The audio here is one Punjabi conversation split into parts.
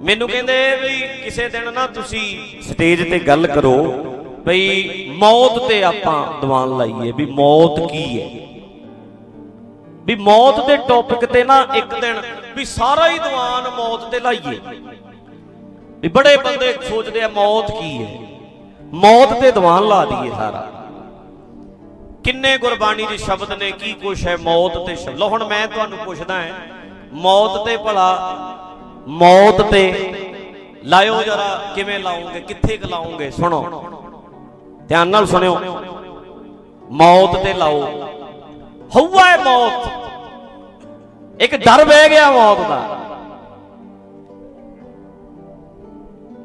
ਮੈਨੂੰ ਕਹਿੰਦੇ ਵੀ ਕਿਸੇ ਦਿਨ ਨਾ ਤੁਸੀਂ ਸਟੇਜ ਤੇ ਗੱਲ ਕਰੋ ਬਈ ਮੌਤ ਤੇ ਆਪਾਂ ਦੀਵਾਨ ਲਾਈਏ ਵੀ ਮੌਤ ਕੀ ਹੈ? ਵੀ ਮੌਤ ਦੇ ਟੌਪਿਕ ਤੇ ਨਾ ਇੱਕ ਦਿਨ ਵੀ ਸਾਰਾ ਹੀ ਦੀਵਾਨ ਮੌਤ ਤੇ ਲਾਈਏ। ਵੀ ਬੜੇ ਬੰਦੇ ਸੋਚਦੇ ਆ ਮੌਤ ਕੀ ਹੈ? ਮੌਤ ਤੇ ਦੀਵਾਨ ਲਾ ਦਈਏ ਸਾਰਾ। ਕਿੰਨੇ ਗੁਰਬਾਣੀ ਦੇ ਸ਼ਬਦ ਨੇ ਕੀ ਕੁਛ ਹੈ ਮੌਤ ਤੇ ਲਓ ਹੁਣ ਮੈਂ ਤੁਹਾਨੂੰ ਪੁੱਛਦਾ ਹਾਂ ਮੌਤ ਤੇ ਭਲਾ ਮੌਤ ਤੇ। ਲਾਇਓ ਜਰਾ, ਕਿਵੇਂ ਲਾਉਂਗੇ, ਕਿੱਥੇ ਕ ਲਾਉਂਗੇ, ਸੁਣੋ। ਧਿਆਨ ਨਾਲ ਸੁਣਿਓ। ਮੌਤ ਤੇ ਲਾਓ। ਹਊਆ ਹੈ ਮੌਤ। ਇੱਕ ਡਰ ਬਹਿ ਗਿਆ ਮੌਤ ਦਾ।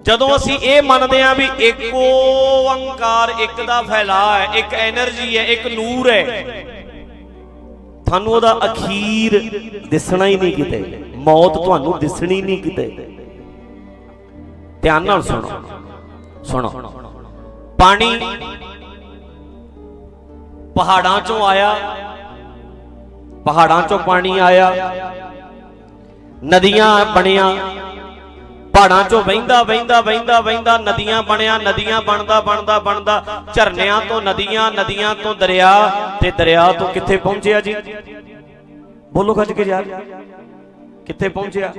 ਜਦੋਂ ਅਸੀਂ ਇਹ ਮੰਨਦੇ ਆਂ ਵੀ ਇੱਕੋ ਓੰਕਾਰ ਇੱਕ ਦਾ ਫੈਲਾਅ ਹੈ, ਇੱਕ એનર્ਜੀ ਹੈ, ਇੱਕ ਨੂਰ ਹੈ ਤੁਹਾਨੂੰ ਉਹਦਾ ਅਖੀਰ ਦਿਸਣਾ ਹੀ ਨਹੀਂ ਕਿਤੇ। ਮੌਤ ਤੁਹਾਨੂੰ ਦਿਸਣੀ ਨਹੀਂ ਕਿਤੇ। ਧਿਆਨ ਨਾਲ ਸੁਣੋ। ਸੁਣੋ। ਪਾਣੀ ਪਹਾੜਾਂ ਚੋਂ ਆਇਆ। ਪਹਾੜਾਂ ਚੋਂ ਪਾਣੀ ਆਇਆ। ਨਦੀਆਂ ਬਣੀਆਂ। ਪਹਾੜਾਂ ਚੋਂ ਵਹਿੰਦਾ ਵਹਿੰਦਾ ਵਹਿੰਦਾ ਵਹਿੰਦਾ ਨਦੀਆਂ ਬਣਿਆ, ਨਦੀਆਂ ਬਣਦਾ ਬਣਦਾ ਬਣਦਾ। ਝਰਨਿਆਂ ਤੋਂ ਨਦੀਆਂ ਨਦੀਆਂ ਤੋਂ ਦਰਿਆ ਤੇ ਦਰਿਆ ਤੋਂ ਕਿੱਥੇ ਪਹੁੰਚਿਆ ਜੀ? ਬੋਲੋ ਖੱਜ ਕੇ ਯਾਰ। ਕਿੱਥੇ ਪਹੁੰਚਿਆ?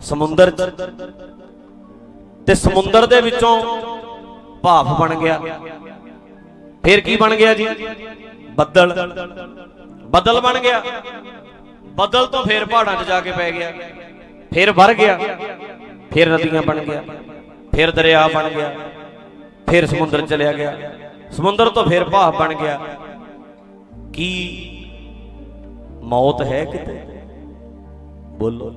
ਸਮੁੰਦਰ 'ਚ। ਤੇ ਸਮੁੰਦਰ ਦੇ ਵਿੱਚੋਂ ਭਾਫ ਬਣ ਗਿਆ। ਫਿਰ ਕੀ ਬਣ ਗਿਆ ਜੀ? ਬੱਦਲ। ਬੱਦਲ ਬਣ ਗਿਆ। ਬੱਦਲ ਤੋਂ ਫਿਰ ਪਹਾੜਾਂ 'ਚ ਜਾ ਕੇ ਪੈ ਗਿਆ। ਫਿਰ ਵਰ ਗਿਆ। ਫਿਰ ਨਦੀਆਂ ਬਣ ਗਿਆ। ਫਿਰ ਦਰਿਆ ਬਣ ਗਿਆ। ਫਿਰ ਸਮੁੰਦਰ ਚਲਿਆ ਗਿਆ। ਸਮੁੰਦਰ ਤੋਂ ਫਿਰ ਭਾਫ ਬਣ ਗਿਆ। ਕੀ ਮੌਤ ਹੈ ਕਿਤੇ? ਬੋਲੋ।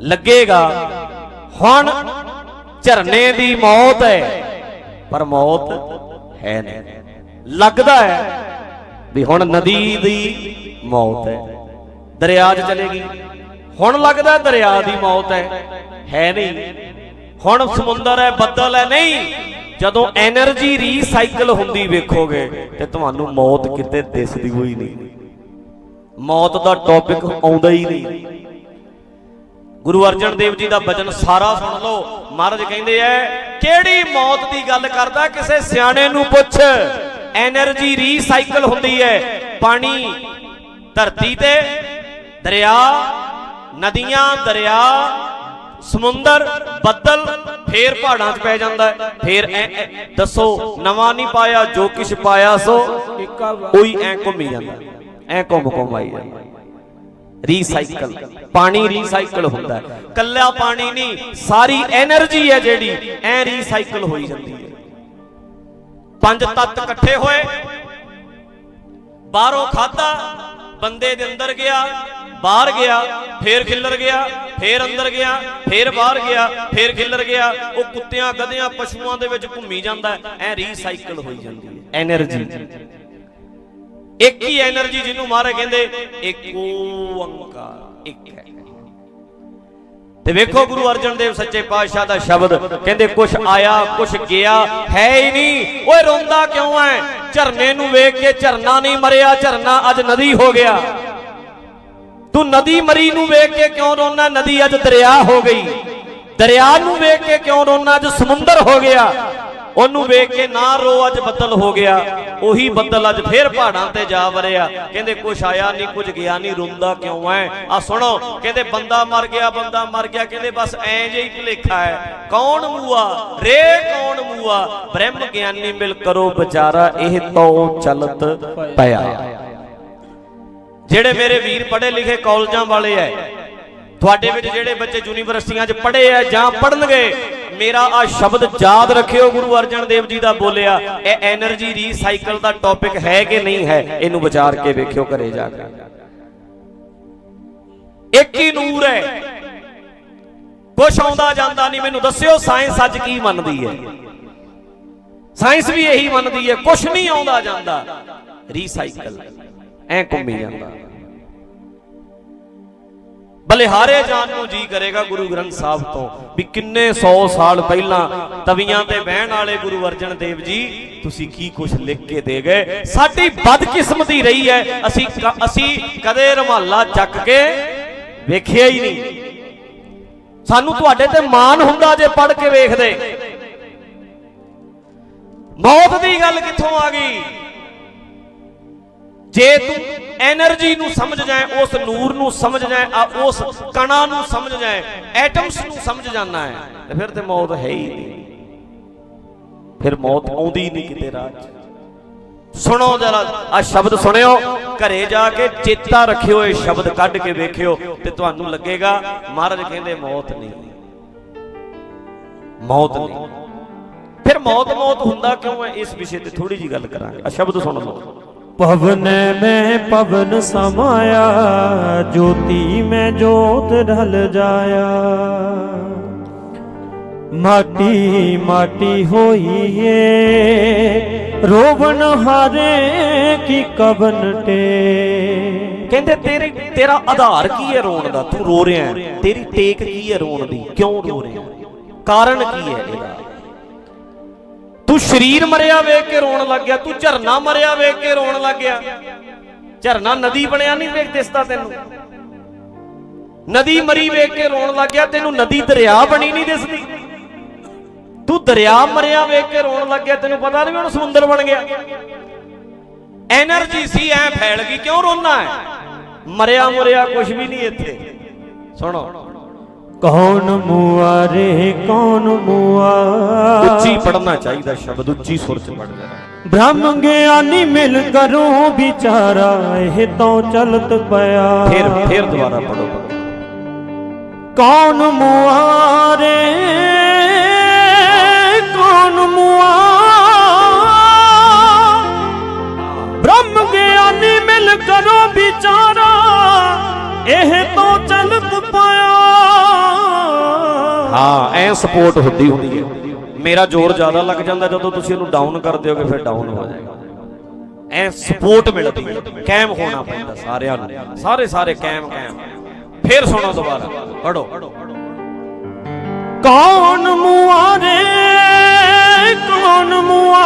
ਲੱਗੇਗਾ, ਹੁਣ ਝਰਨੇ ਦੀ ਮੌਤ ਹੈ, ਪਰ ਮੌਤ ਹੈ ਨਹੀਂ। ਲੱਗਦਾ ਹੈ ਵੀ ਹੁਣ ਨਦੀ ਦੀ ਮੌਤ ਹੈ। ਦਰਿਆ 'ਚ ਚਲੇਗੀ ਹੁਣ ਲੱਗਦਾ ਦਰਿਆ ਦੀ ਮੌਤ ਹੈ ਹੈ ਨਹੀਂ। ਹੁਣ ਸਮੁੰਦਰ ਹੈ, ਬੱਦਲ ਹੈ, ਨਹੀਂ। ਜਦੋਂ એનર્ਜੀ ਰੀਸਾਈਕਲ ਹੁੰਦੀ ਵੇਖੋਗੇ, ਤੇ ਤੁਹਾਨੂੰ ਮੌਤ ਕਿਤੇ ਦਿਸਦੀ ਹੋਈ ਨਹੀਂ। ਮੌਤ ਦਾ ਟੌਪਿਕ ਆਉਂਦਾ ਹੀ ਨਹੀਂ। ਗੁਰੂ ਅਰਜਨ ਦੇਵ ਜੀ ਦਾ ਬਚਨ ਸਾਰਾ ਸੁਣ ਲਓ। ਮਹਾਰਾਜ ਕਹਿੰਦੇ ਐ ਕਿਹੜੀ ਮੌਤ ਦੀ ਗੱਲ ਕਰਦਾ ਕਿਸੇ ਸਿਆਣੇ ਨੂੰ ਪੁੱਛ। ਐਨਰਜੀ ਰੀਸਾਈਕਲ ਹੁੰਦੀ ਐ ਪਾਣੀ ਧਰਤੀ ਤੇ, ਦਰਿਆ, ਨਦੀਆਂ, ਦਰਿਆ, ਸਮੁੰਦਰ, ਬੱਦਲ, ਫੇਰ ਪਹਾੜਾਂ 'ਚ ਪੈ ਜਾਂਦਾ ਹੈ। ਫੇਰ ਦੱਸੋ, ਨਵਾਂ ਨਹੀਂ ਪਾਇਆ, ਜੋ ਕਿਛ ਪਾਇਆ ਸੋ ਕੋਈ ਐ ਘੁੰਮੀ ਜਾਂਦਾ। ਐ ਘੁੰਮ ਘੁੰਮ ਆਈ ਜਾਂਦਾ। ਰੀਸਾਈਕਲ ਪਾਣੀ ਰੀਸਾਈਕਲ ਹੁੰਦਾ ਕੱਲਾ ਪਾਣੀ ਨਹੀਂ, ਸਾਰੀ એનર્ਜੀ ਹੈ ਜਿਹੜੀ, ਐ ਰੀਸਾਈਕਲ ਹੋਈ ਜਾਂਦੀ ਹੈ। ਪੰਜ ਤੱਤ ਇਕੱਠੇ ਹੋਏ। ਬਾਹਰੋਂ ਖਾਦਾ ਬੰਦੇ ਦੇ ਅੰਦਰ ਗਿਆ, ਬਾਹਰ ਗਿਆ, ਫੇਰ ਖਿੱਲਰ ਗਿਆ, ਫੇਰ ਅੰਦਰ ਗਿਆ, ਫੇਰ ਬਾਹਰ ਗਿਆ, ਫੇਰ ਖਿੱਲਰ ਗਿਆ। ਉਹ ਕੁੱਤਿਆਂ, ਗਧਿਆਂ, ਪਸ਼ੂਆਂ ਦੇ ਵਿੱਚ ਘੁੰਮੀ ਜਾਂਦਾ ਐ ਰੀਸਾਈਕਲ ਹੋਈ ਜਾਂਦੀ ਹੈ। એનર્ਜੀ ਇੱਕ ਹੀ એનર્ਜੀ ਜਿਹਨੂੰ ਮਹਾਰਾਜ ਕਹਿੰਦੇ, ਇੱਕ ਓੰਕਾਰ, ਇੱਕ ਹੈ। ਤੇ ਵੇਖੋ ਗੁਰੂ ਅਰਜਨ ਦੇਵ ਸੱਚੇ ਪਾਤਸ਼ਾਹ ਦਾ ਸ਼ਬਦ, ਕਹਿੰਦੇ ਕੁਛ ਆਇਆ, ਕੁਛ ਗਿਆ, ਹੈ ਹੀ ਨਹੀਂ। ਓਏ ਰੋਂਦਾ ਕਿਉਂ ਐ? ਝਰਨੇ ਨੂੰ ਵੇਖ ਕੇ ਝਰਨਾ ਨਹੀਂ ਮਰਿਆ, ਝਰਨਾ ਅੱਜ ਨਦੀ ਹੋ ਗਿਆ। ਤੂੰ ਨਦੀ ਮਰੀ ਨੂੰ ਵੇਖ ਕੇ ਕਿਉਂ ਰੋਣਾ ਨਦੀ ਅੱਜ ਦਰਿਆ ਹੋ ਗਈ। ਦਰਿਆ ਨੂੰ ਵੇਖ ਕੇ ਕਿਉਂ ਰੋਣਾ ਅੱਜ ਸਮੁੰਦਰ ਹੋ ਗਿਆ। ਉਹਨੂੰ ਵੇਖ ਕੇ ਨਾ ਰੋ, ਅੱਜ ਬੱਦਲ ਹੋ ਗਿਆ। ਉਹੀ ਬੱਦਲ ਅੱਜ ਫੇਰ ਪਹਾੜਾਂ ਤੇ ਜਾ ਵਰਿਆ। ਕਹਿੰਦੇ ਕੁਛ ਆਇਆ ਨਹੀਂ ਕੁਝ ਗਿਆ ਨਹੀਂ, ਰੋਂਦਾ ਕਿਉਂ ਐ? ਆ ਸੁਣੋ, ਕਹਿੰਦੇ ਬੰਦਾ ਮਰ ਗਿਆ, ਬੰਦਾ ਮਰ ਗਿਆ, ਕਹਿੰਦੇ ਬਸ ਐਂ ਜੇ ਹੀ ਭੁਲੇਖਾ ਹੈ ਕੌਣ ਮੂਆ? ਰੇ ਕੌਣ ਮੂਆ? ਬ੍ਰਹਮ ਗਿਆਨੀ ਮਿਲ ਕਰੋ ਵਿਚਾਰਾ, ਇਹ ਤੋਂ ਚਲਤ ਪਿਆ। ਜਿਹੜੇ ਮੇਰੇ ਵੀਰ ਪੜ੍ਹੇ ਲਿਖੇ ਕਾਲਜਾਂ ਵਾਲੇ ਐ, ਤੁਹਾਡੇ ਵਿੱਚ ਜਿਹੜੇ ਬੱਚੇ ਯੂਨੀਵਰਸਿਟੀਆਂ 'ਚ ਪੜ੍ਹੇ ਐ ਜਾਂ ਪੜ੍ਹਨਗੇ ਮੇਰਾ ਆ ਸ਼ਬਦ ਯਾਦ ਰੱਖਿਓ, ਗੁਰੂ ਅਰਜਨ ਦੇਵ ਜੀ ਦਾ ਬੋਲਿਆ, ਇਹ એનર્ਜੀ ਰੀਸਾਈਕਲ ਦਾ ਟੌਪਿਕ ਹੈ ਕਿ ਨਹੀਂ ਹੈ, ਇਹਨੂੰ ਵਿਚਾਰ ਕੇ ਵੇਖਿਓ ਘਰੇ ਜਾ ਕੇ। ਇੱਕ ਹੀ ਨੂਰ ਹੈ। ਕੁਛ ਆਉਂਦਾ ਜਾਂਦਾ ਨਹੀਂ, ਮੈਨੂੰ ਦੱਸਿਓ ਸਾਇੰਸ ਅੱਜ ਕੀ ਮੰਨਦੀ ਹੈ? ਸਾਇੰਸ ਵੀ ਇਹੀ ਮੰਨਦੀ ਹੈ, ਕੁਛ ਨਹੀਂ ਆਉਂਦਾ ਜਾਂਦਾ। ਰੀਸਾਈਕਲ ਐ ਘੁੰਮੀ ਜਾਂਦਾ। ਬਲਿਹਾਰੇ ਜਾਣ ਨੂੰ ਜੀ ਕਰੇਗਾ ਗੁਰੂ ਗ੍ਰੰਥ ਸਾਹਿਬ ਤੋਂ। ਵੀ ਕਿੰਨੇ 100 ਸਾਲ ਪਹਿਲਾਂ ਤਵੀਆਂ ਤੇ ਬਹਿਣ ਵਾਲੇ ਗੁਰੂ ਅਰਜਨ ਦੇਵ ਜੀ, ਤੁਸੀਂ ਕੀ ਕੁਝ ਲਿਖ ਕੇ ਦੇ ਗਏ? ਸਾਡੀ ਬਦਕਿਸਮਤੀ ਰਹੀ ਹੈ। ਅਸੀਂ ਅਸੀਂ ਕਦੇ ਰਮਾਲਾ ਚੱਕ ਕੇ ਵੇਖਿਆ ਹੀ ਨਹੀਂ। ਸਾਨੂੰ ਤੁਹਾਡੇ ਤੇ ਮਾਣ ਹੁੰਦਾ ਜੇ ਪੜ ਕੇ ਵੇਖਦੇ। ਮੌਤ ਦੀ ਗੱਲ ਕਿੱਥੋਂ ਆ ਗਈ? ਜੇ ਤੂੰ એનર્ਜੀ ਨੂੰ ਸਮਝ ਜਾਏ, ਉਸ ਨੂਰ ਨੂੰ ਸਮਝ ਜਾਏ, ਆ ਉਸ ਕਣਾ ਨੂੰ ਸਮਝ ਜਾਏ, ਐਟਮਸ ਨੂੰ ਸਮਝ ਜਾਣਾ ਹੈ, ਤੇ ਫਿਰ ਤੇ ਮੌਤ ਹੈ ਹੀ ਨਹੀਂ। ਫਿਰ ਮੌਤ ਆਉਂਦੀ ਨਹੀਂ ਕਿਤੇ ਰਾਹ ਸੁਣੋ ਜਰਾ, ਆ ਸ਼ਬਦ ਸੁਣਿਓ, ਘਰੇ ਜਾ ਕੇ ਚੇਤਾ ਰੱਖਿਓ, ਇਹ ਸ਼ਬਦ ਕੱਢ ਕੇ ਵੇਖਿਓ, ਤੇ ਤੁਹਾਨੂੰ ਲੱਗੇਗਾ, ਮਹਾਰਾਜ ਕਹਿੰਦੇ ਮੌਤ ਨਹੀਂ। ਮੌਤ ਨਹੀਂ। ਫਿਰ ਮੌਤ ਮੌਤ ਹੁੰਦਾ ਕਿਉਂ ਹੈ? ਇਸ ਵਿਸ਼ੇ ਤੇ ਥੋੜੀ ਜੀ ਗੱਲ ਕਰਾਂਗੇ। ਆ ਸ਼ਬਦ ਸੁਣ ਲਓ। पवन में पवन समाया ज्योति में ज्योत ढल जाया माटी माटी होई ये रोवन हारे की कवन टे ਕਹਿੰਦੇ ਤੇਰੇ ਤੇਰਾ ਆਧਾਰ ਕੀ ਹੈ ਰੋਣ ਦਾ ਤੂੰ ਰੋ ਰਿਹਾ ਹੈ ਤੇਰੀ ਟੇਕ ਕੀ ਹੈ ਰੋਣ ਦੀ ਕਿਉਂ ਰੋ ਰਿਹਾ ਹੈ? ਕਾਰਨ ਕੀ ਹੈ ਇਹਦਾ ਤੂੰ ਸਰੀਰ ਮਰਿਆ ਵੇਖ ਕੇ ਰੋਣ ਲੱਗ ਗਿਆ, ਤੂੰ ਝਰਨਾ ਮਰਿਆ ਵੇਖ ਕੇ ਰੋਣ ਲੱਗ ਗਿਆ। ਝਰਨਾ ਨਦੀ ਬਣਿਆ ਨਹੀਂ ਵੇਖ ਦਿਸਦਾ ਤੈਨੂੰ। ਨਦੀ ਮਰੀ ਵੇਖ ਕੇ ਰੋਣ ਲੱਗ ਗਿਆ, ਤੈਨੂੰ ਨਦੀ ਦਰਿਆ ਬਣੀ ਨਹੀਂ ਦਿਸਦੀ। ਤੂੰ ਦਰਿਆ ਮਰਿਆ ਵੇਖ ਕੇ ਰੋਣ ਲੱਗ ਗਿਆ, ਤੈਨੂੰ ਪਤਾ ਨਹੀਂ ਹੁਣ ਸਮੁੰਦਰ ਬਣ ਗਿਆ। એનર્ਜੀ ਸੀ, ਐ ਫੈਲ ਗਈ, ਕਿਉਂ ਰੋਣਾ ਹੈ? ਮਰਿਆ ਮਰਿਆ ਕੁਝ ਵੀ ਨਹੀਂ ਇੱਥੇ। ਸੁਣੋ ਕੌਣ ਮੁਆ ਰੇ ਕੌਣ ਮੁਆ? ਉੱਚੀ ਪੜਨਾ ਚਾਹੀਦਾ ਸ਼ਬਦ ਉੱਚੀ ਸੁਰ ਚ ਪੜਨਾ ਬ੍ਰਹਮ ਗਿਆਨੀ ਮਿਲ ਕਰੋ ਵਿਚਾਰਾ ਇਹ ਤੋਂ ਚਲਤ ਪਿਆ। ਫਿਰ ਫਿਰ ਦੁਬਾਰਾ ਪੜੋ ਕੌਣ ਮੁਆ ਰੇ ਕੌਣ ਮੁਆ? ਬ੍ਰਹਮ ਗਿਆਨੀ ਮਿਲ ਕਰੋ ਵਿਚਾਰਾ ਇਹ ਤੋਂ ਚਲਤ ਹਾਂ, ਐ ਸਪੋਰਟ ਹੁੰਦੀ ਹੁੰਦੀ ਹੈ। ਮੇਰਾ ਜ਼ੋਰ ਜ਼ਿਆਦਾ ਲੱਗ ਜਾਂਦਾ ਜਦੋਂ ਤੁਸੀਂ ਇਹਨੂੰ ਡਾਊਨ ਕਰ ਦਿਓਗੇ, ਫਿਰ ਡਾਊਨ ਹੋ ਜਾਏਗਾ। ਐ ਸਪੋਰਟ ਮਿਲਦੀ ਹੈ ਕੈਮ ਹੋਣਾ ਪੈਂਦਾ ਸਾਰਿਆਂ ਨੂੰ। ਸਾਰੇ ਸਾਰੇ ਕੈਮ ਕੈਮ ਫਿਰ ਸੁਣੋ ਦੁਬਾਰਾ ਪੜੋ ਕੌਣ ਮੁਆਰੇ, ਕੌਣ ਮੁਆ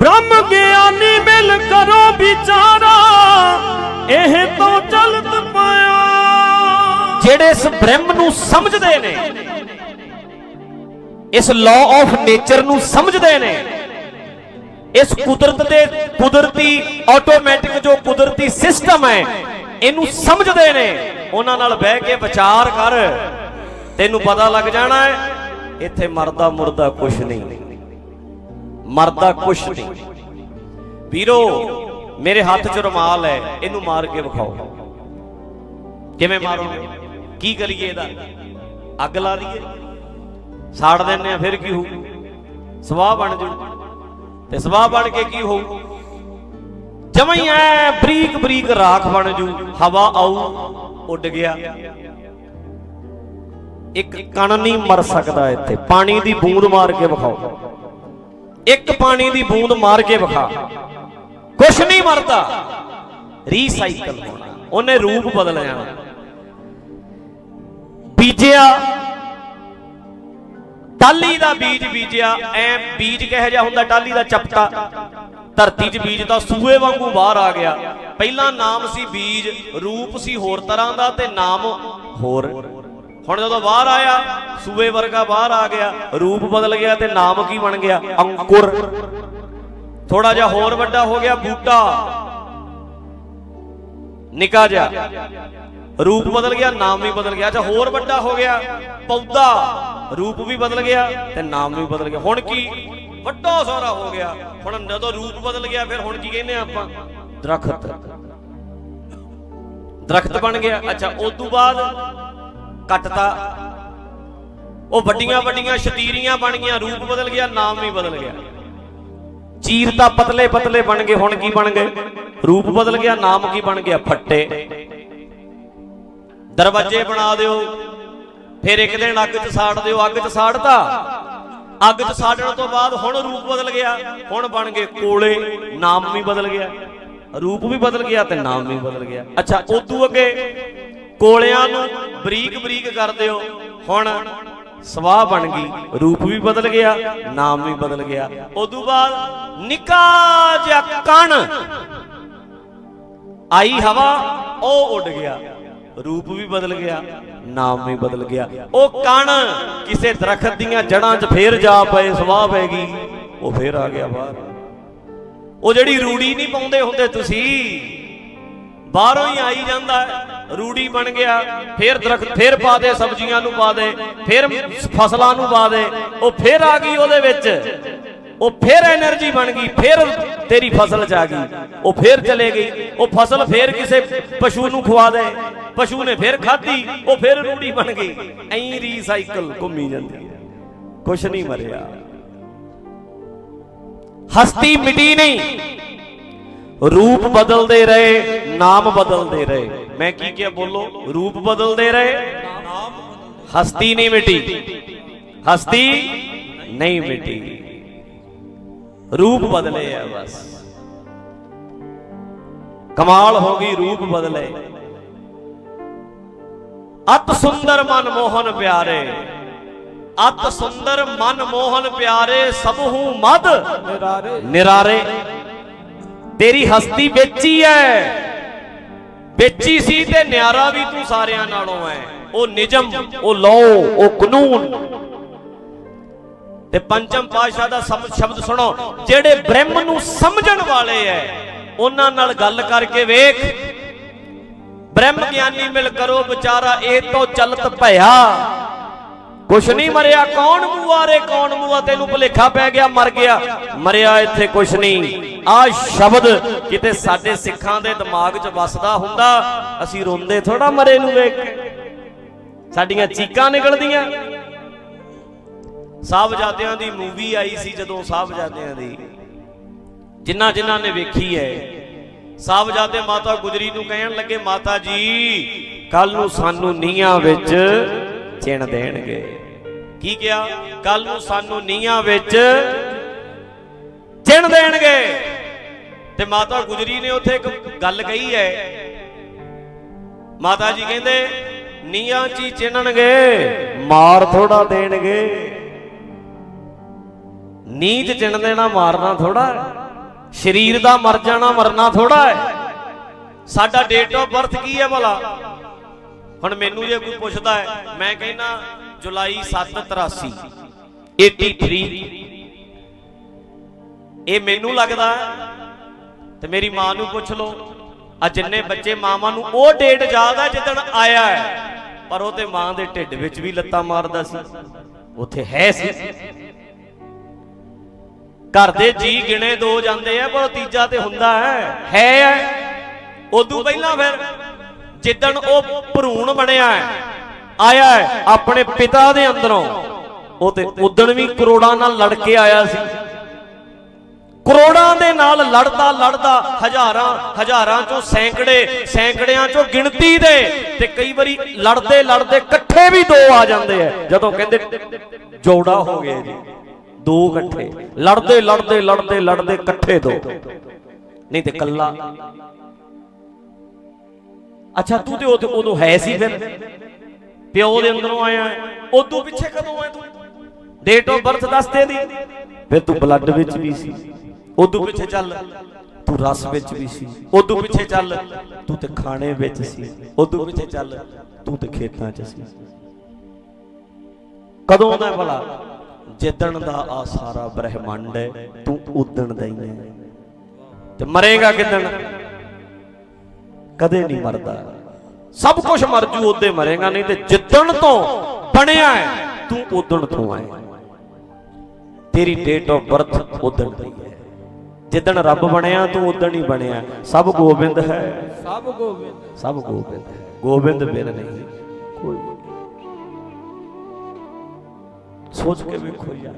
ਬ੍ਰਹਮ ਗਿਆਨੀ ਮਿਲ ਕਰੋ ਵਿਚਾਰਾ। ਇਹ ਜਿਹੜੇ ਇਸ ਬ੍ਰਹਮ ਨੂੰ ਸਮਝਦੇ ਨੇ। ਇਸ ਲਾਅ ਆਫ ਨੇਚਰ ਨੂੰ ਸਮਝਦੇ ਨੇ। ਇਸ ਕੁਦਰਤ ਦੇ ਕੁਦਰਤੀ ਆਟੋਮੈਟਿਕ ਜੋ ਕੁਦਰਤੀ ਸਿਸਟਮ ਹੈ, ਇਹਨੂੰ ਸਮਝਦੇ ਨੇ। ਉਹਨਾਂ ਨਾਲ ਬਹਿ ਕੇ ਵਿਚਾਰ ਕਰ। ਤੈਨੂੰ ਪਤਾ ਲੱਗ ਜਾਣਾ ਹੈ, ਇੱਥੇ ਮਰਦਾ ਮੁਰਦਾ ਕੁਛ ਨਹੀਂ। ਮਰਦਾ ਕੁਛ ਨਹੀਂ। ਵੀਰੋ, ਮੇਰੇ ਹੱਥ 'ਚ ਰੁਮਾਲ ਹੈ, ਇਹਨੂੰ ਮਾਰ ਕੇ ਵਿਖਾਓ। ਕਿਵੇਂ ਮਾਰੋਗੇ? ਕੀ ਕਰੀਏ ਇਹਦਾ? ਅੱਗ ਲਾ ਦਈਏ। ਸਾੜ ਦਿੰਨੇ ਆ ਫਿਰ ਕੀ ਹੋਊ? ਸਵਾਹ ਬਣ ਜੂ। ਤੇ ਸਵਾਹ ਬਣ ਕੇ ਕੀ ਹੋਊ? ਜਮਈ ਐ ਬਰੀਕ ਬਰੀਕ ਰਾਖ ਬਣ ਜੂ। ਹਵਾ ਆਊ, ਉੱਡ ਗਿਆ। ਇੱਕ ਕਣ ਨਹੀਂ ਮਰ ਸਕਦਾ ਇੱਥੇ। ਪਾਣੀ ਦੀ ਬੂੰਦ ਮਾਰ ਕੇ ਵਿਖਾਓ। ਇੱਕ ਪਾਣੀ ਦੀ ਬੂੰਦ ਮਾਰ ਕੇ ਵਿਖਾ। ਕੁਛ ਨਹੀਂ ਮਰਦਾ। ਰੀਸਾਈਕਲ ਹੋਣਾ। ਉਹਨੇ ਰੂਪ ਬਦਲ ਜਾਣਾ। ਬੀਜਿਆ। ਟਾਲੀ ਦਾ ਬੀਜ ਬੀਜਿਆ। ਐ ਬੀਜ ਕਿਹੋ ਜਿਹਾ ਹੁੰਦਾ? ਟਾਲੀ ਦਾ ਚਪਟਾ। ਧਰਤੀ 'ਚ ਬੀਜ ਤਾਂ ਸੂਏ ਵਾਂਗੂ ਬਾਹਰ ਆ ਗਿਆ। ਪਹਿਲਾਂ ਨਾਮ ਸੀ ਬੀਜ, ਰੂਪ ਸੀ ਹੋਰ ਤਰ੍ਹਾਂ ਦਾ ਤੇ ਨਾਮ ਹੋਰ। ਹੁਣ ਜਦੋਂ ਬਾਹਰ ਆਇਆ, ਸੂਏ ਵਰਗਾ ਬਾਹਰ ਆ ਗਿਆ, ਰੂਪ ਬਦਲ ਗਿਆ ਤੇ ਨਾਮ ਕੀ ਬਣ ਗਿਆ? ਅੰਕੁਰ। ਥੋੜਾ ਜਿਹਾ ਹੋਰ ਵੱਡਾ ਹੋ ਗਿਆ, ਬੂਟਾ। ਨਿਕਾ ਜਿਹਾ। ਰੂਪ ਬਦਲ ਗਿਆ, ਨਾਮ ਵੀ ਬਦਲ ਗਿਆ। ਅੱਛਾ, ਹੋਰ ਵੱਡਾ ਹੋ ਗਿਆ, ਪੌਦਾ। ਰੂਪ ਵੀ ਬਦਲ ਗਿਆ ਤੇ ਨਾਮ ਵੀ ਬਦਲ ਗਿਆ। ਹੁਣ ਕੀ? ਵੱਡਾ ਸਾਰਾ ਹੋ ਗਿਆ। ਹੁਣ ਜਦੋਂ ਰੂਪ ਬਦਲ ਗਿਆ, ਫਿਰ ਹੁਣ ਕੀ ਕਹਿੰਦੇ ਆ ਆਪਾਂ? ਦਰਖਤ। ਦਰਖਤ ਬਣ ਗਿਆ। ਅੱਛਾ ਉਸ ਤੋਂ ਬਾਅਦ ਕੱਟਤਾ। ਉਹ ਵੱਡੀਆਂ ਵੱਡੀਆਂ ਸ਼ਤੀਰੀਆਂ ਬਣ ਗਈਆਂ, ਰੂਪ ਬਦਲ ਗਿਆ, ਨਾਮ ਵੀ ਬਦਲ ਗਿਆ। ਚੀਰ ਤਾਂ ਪਤਲੇ ਪਤਲੇ ਬਣ ਗਏ, ਹੁਣ ਕੀ ਬਣ ਗਏ? ਰੂਪ ਬਦਲ ਗਿਆ, ਨਾਮ ਕੀ ਬਣ ਗਿਆ? ਫੱਟੇ। ਦਰਵਾਜ਼ੇ ਬਣਾ ਦਿਓ। ਫਿਰ ਇੱਕ ਦਿਨ ਅੱਗ 'ਚ ਸਾੜ ਦਿਓ। ਅੱਗ 'ਚ ਸਾੜਤਾ। ਅੱਗ 'ਚ ਸਾੜਨ ਤੋਂ ਬਾਅਦ ਹੁਣ ਰੂਪ ਬਦਲ ਗਿਆ। ਹੁਣ ਬਣ ਗਏ ਕੋਲੇ। ਨਾਮ ਵੀ ਬਦਲ ਗਿਆ। ਰੂਪ ਵੀ ਬਦਲ ਗਿਆ ਤੇ ਨਾਮ ਵੀ ਬਦਲ ਗਿਆ। ਅੱਛਾ, ਉਦੋਂ ਅੱਗੇ ਕੋਲਿਆਂ ਨੂੰ ਬਰੀਕ ਬਰੀਕ ਕਰ ਦਿਓ। ਹੁਣ ਸਵਾਹ ਬਣ ਗਈ। ਰੂਪ ਵੀ ਬਦਲ ਗਿਆ, ਨਾਮ ਵੀ ਬਦਲ ਗਿਆ। ਉਦੋਂ ਬਾਅਦ ਨਿੱਕਾ ਜਿਹਾ ਕਣ। ਆਈ ਹਵਾ, ਉਹ ਉੱਡ ਗਿਆ। ਰੂਪ ਵੀ ਬਦਲ ਗਿਆ, ਨਾਮ ਵੀ ਬਦਲ ਗਿਆ। ਉਹ ਕਣ ਕਿਸੇ ਦਰਖਤ ਦੀਆਂ ਜੜਾਂ 'ਚ ਫੇਰ ਜਾ ਪਏ, ਸਵਾਹ ਪੈ ਗਈ, ਉਹ ਫੇਰ ਆ ਗਿਆ ਬਾਹਰ। ਉਹ ਜਿਹੜੀ ਰੂੜੀ ਨਹੀਂ ਪਾਉਂਦੇ ਹੁੰਦੇ ਤੁਸੀਂ, ਬਾਹਰੋਂ ਹੀ ਆਈ ਜਾਂਦਾ ਰੂੜੀ ਬਣ ਗਿਆ, ਫੇਰ ਦਰਖਤ ਫੇਰ ਪਾ ਦੇ, ਸਬਜ਼ੀਆਂ ਨੂੰ ਪਾ ਦੇ, ਫੇਰ ਫਸਲਾਂ ਨੂੰ ਪਾ ਦੇ, ਉਹ ਫੇਰ ਆ ਗਈ ਉਹਦੇ ਵਿੱਚ। ਉਹ ਫੇਰ એનર્ਜੀ ਬਣ ਗਈ, ਫੇਰ ਤੇਰੀ ਫਸਲ ਚ ਆ ਗਈ, ਉਹ ਫੇਰ ਚਲੇ ਗਈ, ਉਹ ਫਸਲ ਫੇਰ ਕਿਸੇ ਪਸ਼ੂ ਨੂੰ ਖਵਾ ਦੇ, ਪਸ਼ੂ ਨੇ ਫੇਰ ਖਾਧੀ, ਉਹ ਫੇਰ ਰੂੜੀ ਬਣ ਗਈ। ਐਂ ਰੀਸਾਈਕਲ ਘੁੰਮੀ ਜਾਂਦੀ ਹੈ। ਕੁਛ ਨਹੀਂ ਮਰਿਆ। ਹਸਤੀ ਮਿਟੀ ਨਹੀਂ। ਰੂਪ ਬਦਲਦੇ ਰਹੇ, ਨਾਮ ਬਦਲਦੇ ਰਹੇ। ਮੈਂ ਕੀ ਕਿਹਾ ਬੋਲੋ? ਰੂਪ ਬਦਲਦੇ ਰਹੇ। ਹਸਤੀ ਨਹੀਂ ਮਿਟੀ। ਹਸਤੀ ਨਹੀਂ ਮਿਟੀ। ਰੂਪ ਬਦਲੇ ਆ ਬਸ। ਕਮਾਲ ਹੋ ਗਈ, ਰੂਪ ਬਦਲੇ। ਅਤ ਸੁੰਦਰ ਮਨ ਮੋਹਨ ਪਿਆਰੇ, ਅਤ ਸੁੰਦਰ ਮਨ ਮੋਹਨ ਪਿਆਰੇ, ਸਭੂ ਮਦ ਨਿਰਾਰੇ। ਨਿਰਾਰੇ। ਤੇਰੀ ਹਸਤੀ ਵੇਚੀ ਐ। ਵੇਚੀ ਸੀ ਤੇ ਨਿਆਰਾ ਵੀ ਤੂੰ ਸਾਰਿਆਂ ਨਾਲੋਂ ਐ। ਉਹ ਨਿਜਮ, ਉਹ ਲੋ, ਉਹ ਕਾਨੂੰਨ। ਤੇ ਪੰਚਮ ਪਾਤਸ਼ਾਹ ਦਾ ਸ਼ਬਦ ਸੁਣੋ, ਜਿਹੜੇ ਬ੍ਰਹਮ ਨੂੰ ਸਮਝਣ ਵਾਲੇ ਐ, ਉਹਨਾਂ ਨਾਲ ਗੱਲ ਕਰਕੇ ਵੇਖ। ਬ੍ਰਹਮ ਗਿਆਨੀ ਮਿਲ ਕਰੋ, ਵਿਚਾਰਾ ਇਹ ਤੋਂ ਚਲਤ ਭਇਆ। ਕੁਛ ਨਹੀਂ ਮਰਿਆ, ਕੌਣ ਮੂਆ ਰੇ, ਕੌਣ ਮੂਆ? ਤੈਨੂੰ ਭੁਲੇਖਾ ਪੈ ਗਿਆ, ਮਰ ਗਿਆ। ਮਰਿਆ ਇੱਥੇ ਕੁਛ ਨਹੀਂ। ਆ ਸ਼ਬਦ ਕਿਤੇ ਸਾਡੇ ਸਿੱਖਾਂ ਦੇ ਦਿਮਾਗ 'ਚ ਵੱਸਦਾ ਹੁੰਦਾ, ਅਸੀਂ ਰੋਂਦੇ ਥੋੜਾ ਮਰੇ ਨੂੰ ਵੇਖ ਕੇ। ਸਾਡੀਆਂ ਚੀਕਾਂ ਨਿਕਲਦੀਆਂ। ਸਾਹਿਬਜ਼ਾਦਿਆਂ ਦੀ ਮੂਵੀ ਆਈ ਸੀ ਜਦੋਂ ਸਾਹਿਬਜ਼ਾਦਿਆਂ ਦੀ। ਜਿਨ੍ਹਾਂ ਜਿਨ੍ਹਾਂ ਨੇ ਵੇਖੀ ਹੈ। ਸਾਹਿਬਜ਼ਾਦੇ ਮਾਤਾ ਗੁਜਰੀ ਨੂੰ ਕਹਿਣ ਲੱਗੇ, ਮਾਤਾ ਜੀ ਕੱਲ ਨੂੰ ਸਾਨੂੰ ਨੀਹਾਂ ਵਿੱਚ ਚਿਣ ਦੇਣਗੇ। ਕੀ ਕਿਹਾ? ਕੱਲ ਨੂੰ ਸਾਨੂੰ ਨੀਹਾਂ ਵਿੱਚ ਚਿਣ ਦੇਣਗੇ। ਤੇ ਮਾਤਾ ਗੁਜਰੀ ਨੇ ਉੱਥੇ ਇੱਕ ਗੱਲ ਕਹੀ ਹੈ। ਮਾਤਾ ਜੀ ਕਹਿੰਦੇ, ਨੀਹਾਂ 'ਚ ਹੀ ਚਿਣਨਗੇ, ਮਾਰ ਥੋੜਾ ਦੇਣਗੇ। ਨੀਂਦ ਚਿਣ ਦੇਣਾ, ਮਾਰਨਾ ਥੋੜਾ ਸਰੀਰ ਦਾ ਮਰ ਜਾਣਾ, ਮਰਨਾ ਥੋੜਾ ਹੈ। ਸਾਡਾ ਡੇਟ ਆਫ ਬਰਥ ਕੀ ਹੈ ਭਲਾ? ਹੁਣ ਮੈਨੂੰ ਜੇ ਕੋਈ ਪੁੱਛਦਾ ਹੈ, ਮੈਂ ਕਹਿੰਦਾ, ਜੁਲਾਈ 7 83 83 ਇਹ ਮੈਨੂੰ ਲੱਗਦਾ ਤੇ ਮੇਰੀ ਮਾਂ ਨੂੰ ਪੁੱਛ ਲਓ। ਆ ਜਿੰਨੇ ਬੱਚੇ ਮਾਵਾਂ ਨੂੰ ਉਹ ਡੇਟ ਯਾਦ ਹੈ ਜਿੱਦਣ ਆਇਆ ਹੈ, ਪਰ ਉਹ ਤੇ ਮਾਂ ਦੇ ਢਿੱਡ ਵਿੱਚ ਵੀ ਲੱਤਾਂ ਮਾਰਦਾ ਸੀ। ਉੱਥੇ ਹੈ ਸੀ। ਘਰ ਦੇ ਜੀ ਗਿਣੇ ਦੋ ਜਾਂਦੇ ਆ ਪਰ ਤੀਜਾ ਤੇ ਹੁੰਦਾ ਹੈ। ਹੈ। ਉਦੋਂ ਪਹਿਲਾਂ ਫਿਰ ਜਿੱਦਣ ਉਹ ਭਰੂਣ ਬਣਿਆ ਆਇਆ ਆਪਣੇ ਪਿਤਾ ਦੇ ਅੰਦਰੋਂ ਉਹ ਤੇ ਉਦਣ ਵੀ ਕਰੋੜਾਂ ਨਾਲ ਲੜ ਕੇ ਆਇਆ ਸੀ। ਕਰੋੜਾਂ ਦੇ ਨਾਲ ਲੜਦਾ ਲੜਦਾ ਹਜ਼ਾਰਾਂ ਹਜ਼ਾਰਾਂ ਚੋਂ ਸੈਂਕੜੇ ਸੈਂਕੜਿਆਂ ਚੋਂ ਗਿਣਤੀ ਦੇ ਤੇ ਕਈ ਵਾਰੀ ਲੜਦੇ ਲੜਦੇ ਇਕੱਠੇ ਵੀ ਦੋ ਆ ਜਾਂਦੇ ਆ। ਜਦੋਂ ਕਹਿੰਦੇ ਜੋੜਾ ਹੋ ਗਿਆ ਜੀ। ਦੋ ਇਕੱਠੇ। ਲੜਦੇ ਲੜਦੇ ਲੜਦੇ ਲੜਦੇ ਇਕੱਠੇ ਦੋ। ਨਹੀਂ ਤੇ ਕੱਲਾ ਅੱਛਾ, ਤੂੰ ਤੇ ਉਦੋਂ ਉਦੋਂ ਹੈ ਸੀ ਫਿਰ? ਪਿਓ ਦੇ ਅੰਦਰੋਂ ਆਇਆ ਉਦੋਂ ਪਿੱਛੇ ਕਦੋਂ ਆਇਆ ਤੂੰ? ਡੇਟ ਆਫ ਬਰਥ ਦੱਸ ਦੇ ਦੀ। ਫਿਰ ਤੂੰ ਬਲੱਡ ਵਿੱਚ ਵੀ ਸੀ। ਉਦੋਂ ਪਿੱਛੇ ਚੱਲ। ਤੂੰ ਰਸ ਵਿੱਚ ਵੀ ਸੀ। ਉਦੋਂ ਪਿੱਛੇ ਚੱਲ। ਤੂੰ ਤੇ ਖਾਣੇ ਵਿੱਚ ਸੀ। ਉਦੋਂ ਪਿੱਛੇ ਚੱਲ। ਤੂੰ ਤੇ ਖੇਤਾਂ 'ਚ ਸੀ। ਕਦੋਂ ਦਾ ਭਲਾ? ਜਿੱਦਣ ਦਾ ਆ ਸਾਰਾ ਬ੍ਰਹਿਮੰਡ ਹੈ ਤੂੰ ਉਦਣ ਦਾ ਹੀ ਹੈ। ਤੇ ਮਰੇਗਾ ਕਿਦਣ? ਕਦੇ ਨਹੀਂ ਮਰਦਾ। ਸਭ ਕੁਝ ਮਰ ਜੂ ਉਹਦੇ ਮਰੇਗਾ ਨਹੀਂ ਤੇ ਜਿੱਦਣ ਤੋਂ ਬਣਿਆ ਹੈ ਤੂੰ ਉਦਣ ਤੋਂ ਆਏ। ਤੇਰੀ ਡੇਟ ਆਫ ਬਰਥ ਉਦਣ ਦੀ ਹੈ। ਜਿੱਦਣ ਰੱਬ ਬਣਿਆ ਤੂੰ ਉਦਣ ਹੀ ਬਣਿਆ। ਸਭ ਗੋਬਿੰਦ ਹੈ। ਸਭ ਗੋਬਿੰਦ। ਸਭ ਗੋਬਿੰਦ ਗੋਬਿੰਦ ਬਿਨ ਨਹੀਂ। ਸੋਚ ਕੇ ਵੇਖੋ ਯਾਰ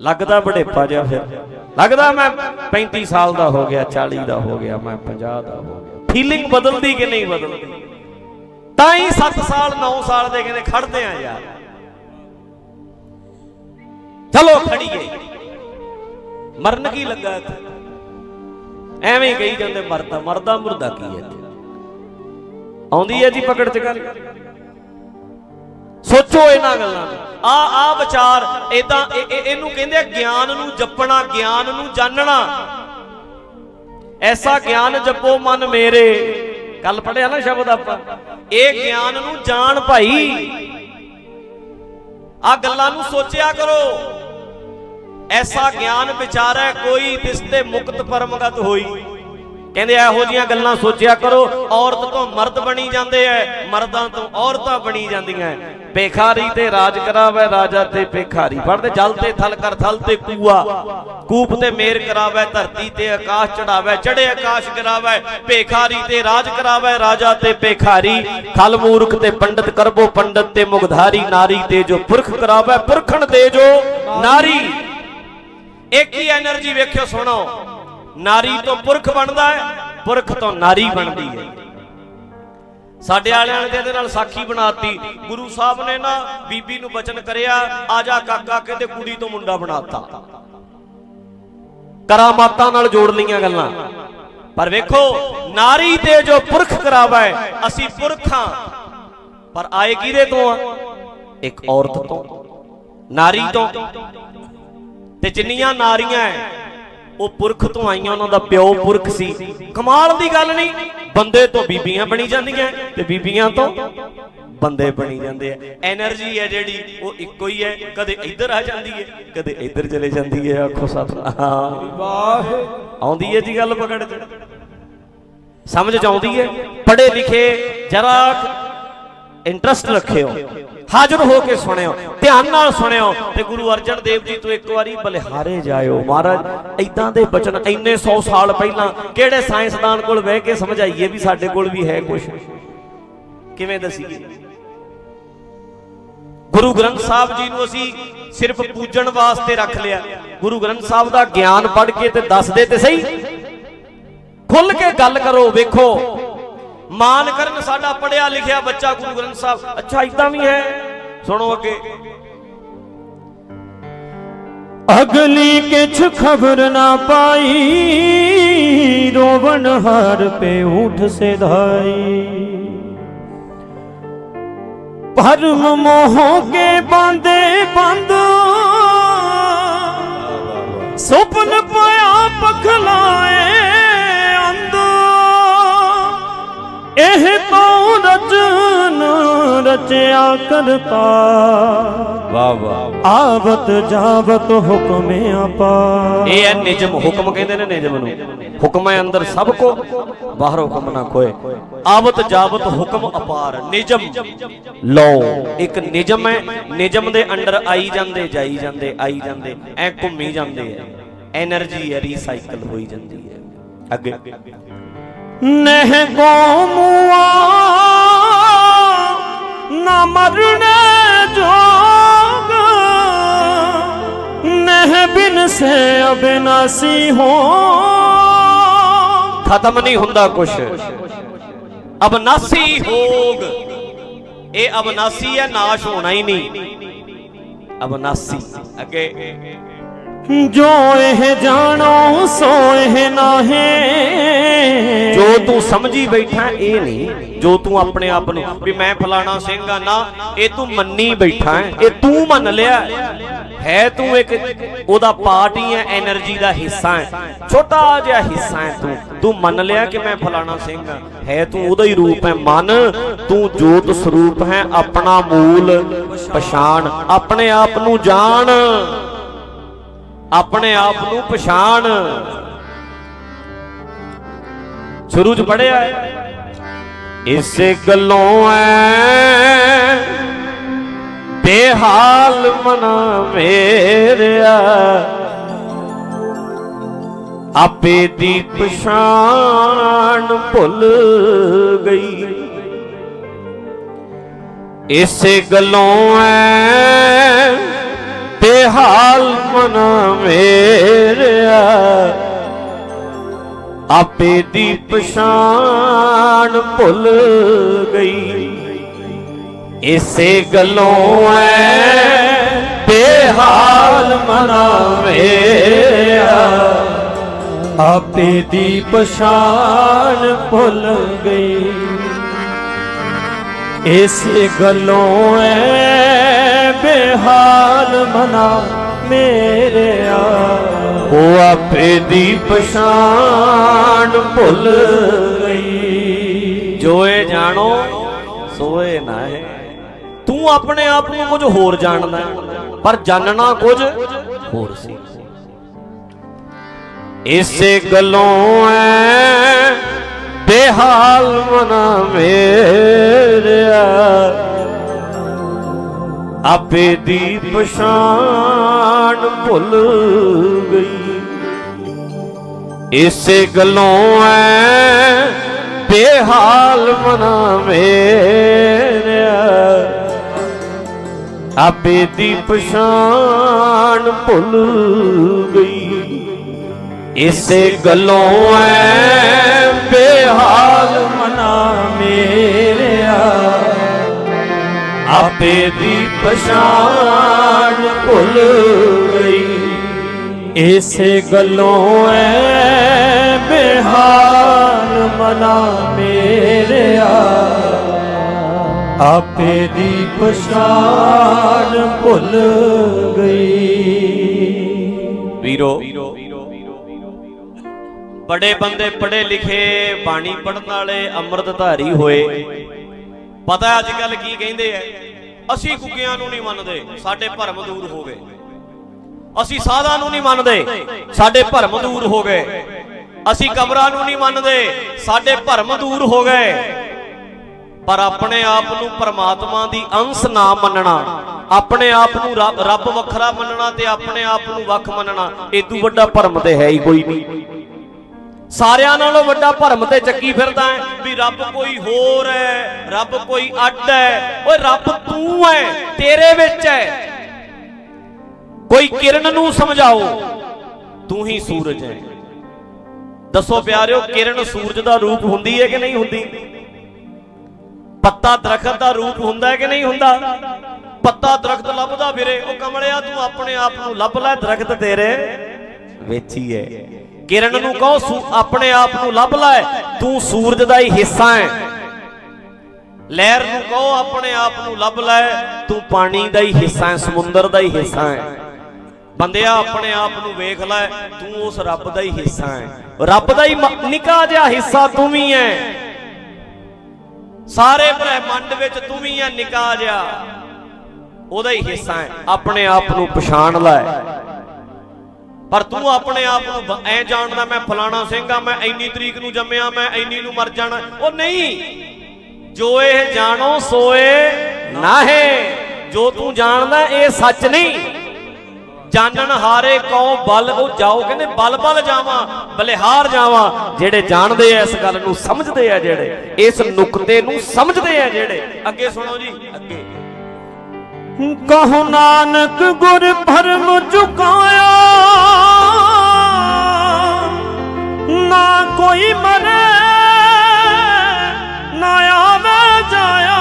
ਲੱਗਦਾ ਬੜੇਪਾ ਜਿਹਾ ਫਿਰ। ਲੱਗਦਾ ਮੈਂ 35 ਸਾਲ ਦਾ ਹੋ ਗਿਆ 40 ਦਾ ਹੋ ਗਿਆ ਮੈਂ 50 ਦਾ ਹੋ ਗਿਆ। ਫੀਲਿੰਗ ਬਦਲਦੀ ਕਿ ਨਹੀਂ ਬਦਲਦੀ ਤਾਂ ਹੀ 7 ਸਾਲ 9 ਸਾਲ ਦੇ ਕਹਿੰਦੇ ਖੜਦੇ ਆ ਯਾਰ। ਚਲੋ ਖੜੀਏ। ਮਰਨ ਕੀ ਲੱਗਾ ਇੱਥੇ? ਐਵੇਂ ਹੀ ਕਹੀ ਜਾਂਦੇ ਮਰਦਾ ਮਰਦਾ ਮੁਰਦਾ ਕੀ ਹੈ ਆਉਂਦੀ ਹੈ ਜੀ ਪਕੜ ਚ ਗੱਲ? ਸੋਚੋ ਇਹਨਾਂ ਗੱਲਾਂ ਨੂੰ। ਆ ਆ ਵਿਚਾਰ ਇਦਾਂ ਇਹਨੂੰ ਕਹਿੰਦੇ ਗਿਆਨ ਨੂੰ ਜਪਣਾ, ਗਿਆਨ ਨੂੰ ਜਾਣਨਾ ਐਸਾ ਗਿਆਨ ਜਪੋ ਮਨ ਮੇਰੇ। ਕੱਲ ਪੜਿਆ ਨਾ ਸ਼ਬਦ ਆਪਾਂ? ਇਹ ਗਿਆਨ ਨੂੰ ਜਾਣ ਭਾਈ। ਆ ਗੱਲਾਂ ਨੂੰ ਸੋਚਿਆ ਕਰੋ। ਐਸਾ ਗਿਆਨ ਵਿਚਾਰੈ, ਕੋਈ ਤਿਸ ਤੇ ਮੁਕਤ ਪਰਮਗਤ ਹੋਈ। ਕਹਿੰਦੇ ਇਹੋ ਜੀਆਂ ਗੱਲਾਂ ਸੋਚਿਆ ਕਰੋ, ਔਰਤ ਤੋਂ ਮਰਦ ਬਣੀ ਜਾਂਦੇ ਐ, ਮਰਦਾਂ ਤੋਂ ਔਰਤਾਂ ਬਣੀ ਜਾਂਦੀਆਂ ਐ। ਭੇਖਾਰੀ ਤੇ ਰਾਜ ਕਰਾਵੇ, ਰਾਜਾ ਤੇ ਭੇਖਾਰੀ। ਪੜਦੇ ਜਲ ਤੇ ਥਲ ਕਰ, ਥਲ ਤੇ ਕੂਆ। ਕੂਪ ਤੇ ਮੇਰ ਕਰਾਵੇ, ਧਰਤੀ ਤੇ ਆਕਾਸ਼ ਚੜਾਵੇ ਚੜੇ ਆਕਾਸ਼ ਕਰਾਵੇ, ਭੇਖਾਰੀ ਤੇ ਰਾਜ ਕਰਾਵੇ, ਰਾਜਾ ਤੇ ਭੇਖਾਰੀ। ਖਲ ਮੂਰਖ ਤੇ ਪੰਡਤ ਕਰਬੋ, ਪੰਡਤ ਤੇ ਮੁਗਧਾਰੀ। ਨਾਰੀ ਤੇ ਜੋ ਪੁਰਖ ਕਰਾਵੇ, ਪੁਰਖਣ ਦੇ ਜੋ ਨਾਰੀ। ਇੱਕ ਹੀ એનર્ਜੀ ਵੇਖਿਓ, ਸੁਣੋ। ਨਾਰੀ ਤੋਂ ਪੁਰਖ ਬਣਦਾ ਹੈ, ਪੁਰਖ ਤੋਂ ਨਾਰੀ ਬਣਦੀ ਹੈ। ਸਾਡੇ ਵਾਲਿਆਂ ਨੇ ਇਹਦੇ ਨਾਲ ਸਾਖੀ ਬਣਾਤੀ। ਗੁਰੂ ਸਾਹਿਬ ਨੇ ਨਾ ਬੀਬੀ ਨੂੰ ਬਚਨ ਕਰਿਆ, ਆ ਜਾ ਕਾਕਾ, ਕਹਿੰਦੇ ਕੁੜੀ ਤੋਂ ਮੁੰਡਾ ਬਣਾਤਾ। ਕਰਾਮਾਤਾਂ ਨਾਲ ਜੋੜ ਲਈਆਂ ਗੱਲਾਂ। ਪਰ ਵੇਖੋ, ਨਾਰੀ ਤੇ ਜੋ ਪੁਰਖ ਕਰਾਵੇ ਅਸੀਂ ਪੁਰਖਾਂ ਪਰ ਆਏ ਕਿਹਦੇ ਤੋਂ ਆ? ਇੱਕ ਔਰਤ ਤੋਂ। ਨਾਰੀ ਤੋਂ। ਤੇ ਜਿੰਨੀਆਂ ਨਾਰੀਆਂ ਐ ਉਹ ਪੁਰਖ ਤੋਂ ਆਈਆਂ, ਉਹਨਾਂ ਦਾ ਪਿਓ ਪੁਰਖ ਸੀ। ਕਮਾਲ ਦੀ ਗੱਲ ਨਹੀਂ, ਬੰਦੇ ਤੋਂ ਬੀਬੀਆਂ ਬਣੀ ਜਾਂਦੀਆਂ ਤੇ ਬੀਬੀਆਂ ਤੋਂ ਬੰਦੇ ਬਣੀ ਜਾਂਦੇ ਆ। એનર્ਜੀ ਹੈ ਜਿਹੜੀ, ਉਹ ਇੱਕੋ ਹੀ ਹੈ, ਕਦੇ ਇੱਧਰ ਆ ਜਾਂਦੀ ਹੈ, ਕਦੇ ਇੱਧਰ ਚਲੇ ਜਾਂਦੀ ਹੈ, ਆਖੋ ਸਤਨਾਮ। ਵਾਹ ਆਉਂਦੀ ਹੈ ਜੀ ਗੱਲ ਪਕੜ ਚ ਸਮਝ ਚ ਆਉਂਦੀ ਹੈ? ਪੜ੍ਹੇ ਲਿਖੇ, ਜਰਾ ਇੰਟਰਸਟ ਰੱਖਿਓ। ਹਾਜ਼ਰ ਹੋ ਕੇ ਸੁਣਿਓ, ਧਿਆਨ ਨਾਲ ਸੁਣਿਓ ਤੇ ਗੁਰੂ ਅਰਜਨ ਦੇਵ ਜੀ ਤੋਂ ਇੱਕ ਵਾਰੀ ਬਲਿਹਾਰੇ ਜਾਇਓ। ਮਹਾਰਾਜ ਇਦਾਂ ਦੇ ਬਚਨ ਇੰਨੇ 100 ਸਾਲ ਪਹਿਲਾਂ ਕਿਹੜੇ ਸਾਇੰਸਦਾਨ ਕੋਲ ਬਹਿ ਕੇ ਸਮਝਾਈਏ ਵੀ ਸਾਡੇ ਕੋਲ ਵੀ ਹੈ ਕੁਝ ਕਿਵੇਂ ਦਸੀਏ? ਗੁਰੂ ਗ੍ਰੰਥ ਸਾਹਿਬ ਜੀ ਨੂੰ ਅਸੀਂ ਸਿਰਫ ਪੂਜਣ ਵਾਸਤੇ ਰੱਖ ਲਿਆ। ਗੁਰੂ ਗ੍ਰੰਥ ਸਾਹਿਬ ਦਾ ਗਿਆਨ ਪੜ੍ਹ ਕੇ ਤੇ ਦੱਸਦੇ ਤੇ ਸਹੀ? ਖੁੱਲ ਕੇ ਗੱਲ ਕਰੋ, ਵੇਖੋ। ਮਾਨ ਕਰਨ ਸਾਡਾ ਪੜਿਆ ਲਿਖਿਆ ਬੱਚਾ ਗੁਰੂ ਗ੍ਰੰਥ ਸਾਹਿਬ। ਅੱਛਾ ਇਦਾਂ ਵੀ ਹੈ? ਸੁਣੋ ਅੱਗੇ। ਅਗਲੀ ਕਿਛ ਖਬਰ ਨਾ ਪਾਈ, ਰੋਵਣ ਹਰ ਪੇ ਉਠ ਸਿਧਾਈ। ਭਰਮ ਮੋਹ ਕੇ ਬਾਂਦੇ ਬੰਦ, ਸੁਪਨ ਪਿਆ ਪਖਲਾਏ। ਇਹ ਤੂੰ ਰਚਨ ਰਚਿਆ ਕਰ ਵਾ ਵਾ ਆਵਤ ਜਾਵਤ ਹੁਕਮ ਆਪਾ। ਇਹ ਹੈ ਨਿਜਮ ਹੁਕਮ ਕਹਿੰਦੇ ਨੇ ਨਿਜਮ ਨੂੰ। ਹੁਕਮ ਹੈ ਅੰਦਰ ਸਭ ਕੋ ਬਾਹਰ ਹੁਕਮ ਨਾ ਕੋਏ ਆਵਤ ਜਾਵਤ ਹੁਕਮ ਅਪਾਰ ਨਿਜਮ। ਲਓ ਇੱਕ ਨਿਜਮ ਹੈ ਨਿਜਮ ਦੇ ਅੰਡਰ ਆਈ ਜਾਂਦੇ ਜਾਈ ਜਾਂਦੇ ਆਈ ਜਾਂਦੇ ਐ ਘੁੰਮੀ ਜਾਂਦੇ ਐ। એનર્ਜੀ ਹੈ ਰੀਸਾਈਕਲ ਹੋਈ ਜਾਂਦੀ ਹੈ ਅੱਗੇ। ਨਹਿ ਗੋਮੁਆ ਨਾ ਮਰਣੇ ਜੋਗ। ਨਹਿ ਬਿਨ ਸੇ ਅਬਿਨਾਸੀ ਹੋ। ਖਤਮ ਨਹੀਂ ਹੁੰਦਾ ਕੁਛ। ਅਬਨਾਸੀ ਹੋਗ। ਇਹ ਅਬਨਾਸੀ ਹੈ, ਨਾਸ਼ ਹੋਣਾ ਹੀ ਨਹੀਂ। ਅਬਨਾਸੀ। ਅੱਗੇ। ਜੋ ਇਹ ਜਾਣੋ, ਸੋ ਇਹ ਨਾਹੇ। ਜੋ ਤੂੰ ਸਮਝੀ ਬੈਠਾ, ਇਹ ਨਹੀਂ। ਜੋ ਤੂੰ ਆਪਣੇ ਆਪ ਨੂੰ, ਵੀ ਮੈਂ ਫਲਾਣਾ ਸਿੰਘ ਆ ਨਾ, ਇਹ ਤੂੰ ਮੰਨੀ ਬੈਠਾ ਇਹ ਤੂੰ ਮੰਨ ਲਿਆ। ਹੈ ਤੂੰ ਇੱਕ, ਉਹਦਾ ਪਾਰਟ ਹੀ ਹੈ એનર્ਜੀ ਦਾ ਹਿੱਸਾ ਹੈ। ਛੋਟਾ ਜਿਹਾ ਹਿੱਸਾ ਹੈ ਤੂੰ। ਤੂੰ ਮੰਨ ਲਿਆ ਕਿ ਮੈਂ ਫਲਾਣਾ ਸਿੰਘ ਹਾਂ ਹੈ ਤੂੰ ਉਹਦਾ ਹੀ ਰੂਪ ਹੈ। ਮਨ, ਤੂੰ ਜੋਤ ਸਰੂਪ ਹੈ। ਆਪਣਾ ਮੂਲ ਪਛਾਣ, ਆਪਣੇ ਆਪ ਨੂੰ ਜਾਣ। ਆਪਣੇ ਆਪ ਨੂੰ ਪਛਾਣ। ਸ਼ੁਰੂ ਚ ਪੜਿਆ ਇਸ ਗੱਲੋਂ ਐ ਬੇਹਾਲ ਮਨ ਮੇਰਿਆ। ਆਪੇ ਦੀ ਪਛਾਣ ਭੁੱਲ ਗਈ। ਇਸੇ ਗੱਲੋਂ ਐ ਬੇਹਾਲ ਮਨ ਮੇਰਿਆ ਆਪੇ ਦੀ ਪਛਾਣ ਭੁੱਲ ਗਈ। ਇਸੇ ਗੱਲੋਂ ਐ ਬੇਹਾਲ ਮਨਾ ਮੇਰਿਆ ਆਪੇ ਦੀ ਪਛਾਣ ਭੁੱਲ ਗਈ। ਇਸੇ ਗੱਲੋਂ ਐ ਬੇਹਾਲ ਮਨਾ ਮੇਰਿਆ ਉਹ ਆਪੇ ਦੀ ਪਛਾਣ ਭੁੱਲ ਗਈ। ਜੋਏ ਜਾਣੋ ਸੋਏ ਨਾ ਹੈ। ਤੂੰ ਆਪਣੇ ਆਪ ਨੂੰ ਕੁਝ ਹੋਰ ਜਾਣਦਾ ਪਰ ਜਾਣਨਾ ਕੁਝ ਹੋਰ ਸੀ। ਇਸੇ ਗੱਲੋਂ ਐ ਬੇਹਾਲ ਮਨਾ ਮੇਰਿਆ ਆਪੇ ਦੀ ਪਛਾਣ ਭੁੱਲ ਗਈ। ਇਸੇ ਗੱਲੋਂ ਐ ਬੇਹਾਲ ਮਨਾ ਮੇਰਿਆ। ਆਪੇ ਦੀ ਪਛਾਣ ਭੁੱਲ ਗਈ। ਇਸੇ ਗੱਲੋਂ ਐ ਬੇਹਾਲ ਮਨਾ ਆਪੇ ਦੀ ਪਛਾਣ ਭੁੱਲ ਗਈ। ਇਸੇ ਗੱਲੋਂ ਐ ਬਿਹਾਲ ਮਨਾ ਮੇਰਿਆ। ਆਪੇ ਦੀ ਪਛਾਣ ਭੁੱਲ ਗਈ। ਵੀਰੋ, ਬੜੇ ਬੰਦੇ ਪੜੇ ਲਿਖੇ, ਬਾਣੀ ਪੜਨ ਵਾਲੇ, ਅੰਮ੍ਰਿਤਧਾਰੀ ਹੋਏ। ਪਤਾ ਅੱਜ ਕੱਲ ਕੀ ਕਹਿੰਦੇ ਐ ਅਸੀਂ ਗੁੱਗਿਆਂ ਨੂੰ ਨਹੀਂ ਮੰਨਦੇ, ਸਾਡੇ ਭਰਮ ਦੂਰ ਹੋ ਗਏ। ਅਸੀਂ ਸਾਧਾਂ ਨੂੰ ਨਹੀਂ ਮੰਨਦੇ, ਸਾਡੇ ਭਰਮ ਦੂਰ ਹੋ ਗਏ। ਅਸੀਂ ਕਬਰਾਂ ਨੂੰ ਨਹੀਂ ਮੰਨਦੇ, ਸਾਡੇ ਭਰਮ ਦੂਰ ਹੋ ਗਏ। ਪਰ ਆਪਣੇ ਆਪ ਨੂੰ ਪਰਮਾਤਮਾ ਦੀ ਅੰਸ਼ ਨਾ ਮੰਨਣਾ, ਆਪਣੇ ਆਪ ਨੂੰ ਰੱਬ ਰੱਬ ਵੱਖਰਾ ਮੰਨਣਾ ਤੇ ਆਪਣੇ ਆਪ ਨੂੰ ਵੱਖ ਮੰਨਣਾ, ਇਹ ਇਦੋਂ ਵੱਡਾ ਭਰਮ ਤੇ ਹੈ ਹੀ ਕੋਈ ਨਹੀਂ। ਸਾਰਿਆਂ ਨਾਲੋਂ ਵੱਡਾ ਭਰਮ ਤੇ ਚੱਕੀ ਫਿਰਦਾ ਹੈ। ਵੀ ਰੱਬ ਕੋਈ ਹੋਰ ਹੈ, ਰੱਬ ਕੋਈ ਅੱਡ ਹੈ। ਓਏ ਰੱਬ ਤੂੰ ਹੈ, ਤੇਰੇ ਵਿੱਚ ਹੈ। ਕੋਈ ਕਿਰਨ ਨੂੰ ਸਮਝਾਓ, ਤੂੰ ਹੀ ਸੂਰਜ ਹੈ। ਦੱਸੋ ਪਿਆਰਿਓ, ਕਿਰਨ ਸੂਰਜ ਦਾ ਰੂਪ ਹੁੰਦੀ ਹੈ ਕਿ ਨਹੀਂ ਹੁੰਦੀ? ਪੱਤਾ ਦਰਖਤ ਦਾ ਰੂਪ ਹੁੰਦਾ ਹੈ ਕਿ ਨਹੀਂ ਹੁੰਦਾ? ਪੱਤਾ ਦਰਖਤ ਲੱਭਦਾ ਫਿਰੇ, ਉਹ ਕਮਲਿਆ, ਤੂੰ ਆਪਣੇ ਆਪ ਨੂੰ ਲੱਭ ਲੈ, ਦਰਖਤ ਤੇਰੇ ਵਿੱਚ ਹੀ ਹੈ। ਕਿਰਨ ਨੂੰ ਕਹੋ ਆਪਣੇ ਆਪ ਨੂੰ ਲੱਭ ਲੈ, ਤੂੰ ਸੂਰਜ ਦਾ ਹੀ ਹਿੱਸਾ ਹੈ। ਲਹਿਰ ਨੂੰ ਕਹੋ, ਆਪਣੇ ਆਪ ਨੂੰ ਲੱਭ ਲੈ, ਤੂੰ ਪਾਣੀ ਦਾ ਹੀ ਹਿੱਸਾ ਹੈ, ਸਮੁੰਦਰ ਦਾ ਹੀ ਹਿੱਸਾ ਹੈ। ਬੰਦਿਆ ਆਪਣੇ ਆਪ ਨੂੰ ਵੇਖ ਲੈ, ਤੂੰ ਉਸ ਰੱਬ ਦਾ ਹੀ ਹਿੱਸਾ ਹੈ। ਰੱਬ ਦਾ ਹੀ ਮ- ਨਿੱਕਾ ਜਿਹਾ ਹਿੱਸਾ ਤੂੰ ਵੀ ਹੈ। ਸਾਰੇ ਬ੍ਰਹਿਮੰਡ ਵਿੱਚ ਤੂੰ ਵੀ ਹੈ, ਨਿਕਾ ਜਿਹਾ। ਉਹਦਾ ਹੀ ਹਿੱਸਾ ਹੈ। ਆਪਣੇ ਆਪ ਨੂੰ ਪਛਾਣ ਲੈ। ਪਰ ਤੂੰ ਆਪਣੇ ਆਪ ਨੂੰ ਐ ਜਾਣਦਾ ਮੈਂ ਫਲਾਣਾ ਸਿੰਘ ਆ, ਮੈਂ ਇੰਨੀ ਤਰੀਕ ਨੂੰ ਜੰਮਿਆ, ਮੈਂ ਇੰਨੀ ਨੂੰ ਮਰ ਜਾਣਾ। ਉਹ ਨਹੀਂ। ਜੋ ਇਹ ਜਾਣੋ, ਸੋਏ ਨਾਹੇ। ਜੋ ਤੂੰ ਜਾਣਦਾ, ਇਹ ਸੱਚ ਨਹੀਂ। ਜਾਣਨ ਹਾਰੇ ਕਉ ਬਲ, ਉਹ ਜਾਓ ਕਹਿੰਦੇ ਬਲ ਬਲ ਜਾਵਾਂ, ਬਲਿਹਾਰ ਜਾਵਾਂ। ਜਿਹੜੇ ਜਾਣਦੇ ਐ ਇਸ ਗੱਲ ਨੂੰ ਸਮਝਦੇ ਆ ਜਿਹੜੇ, ਇਸ ਨੁਕਤੇ ਨੂੰ ਸਮਝਦੇ ਆ ਜਿਹੜੇ। ਅੱਗੇ ਸੁਣੋ ਜੀ, ਅੱਗੇ। ਕਹੋ ਨਾਨਕ, ਗੁਰ ਭਰਮ ਚੁਕਾਇਆ। ਨਾ ਕੋਈ ਮਰੇ, ਨਾ ਆਵੇ ਜਾਇਆ।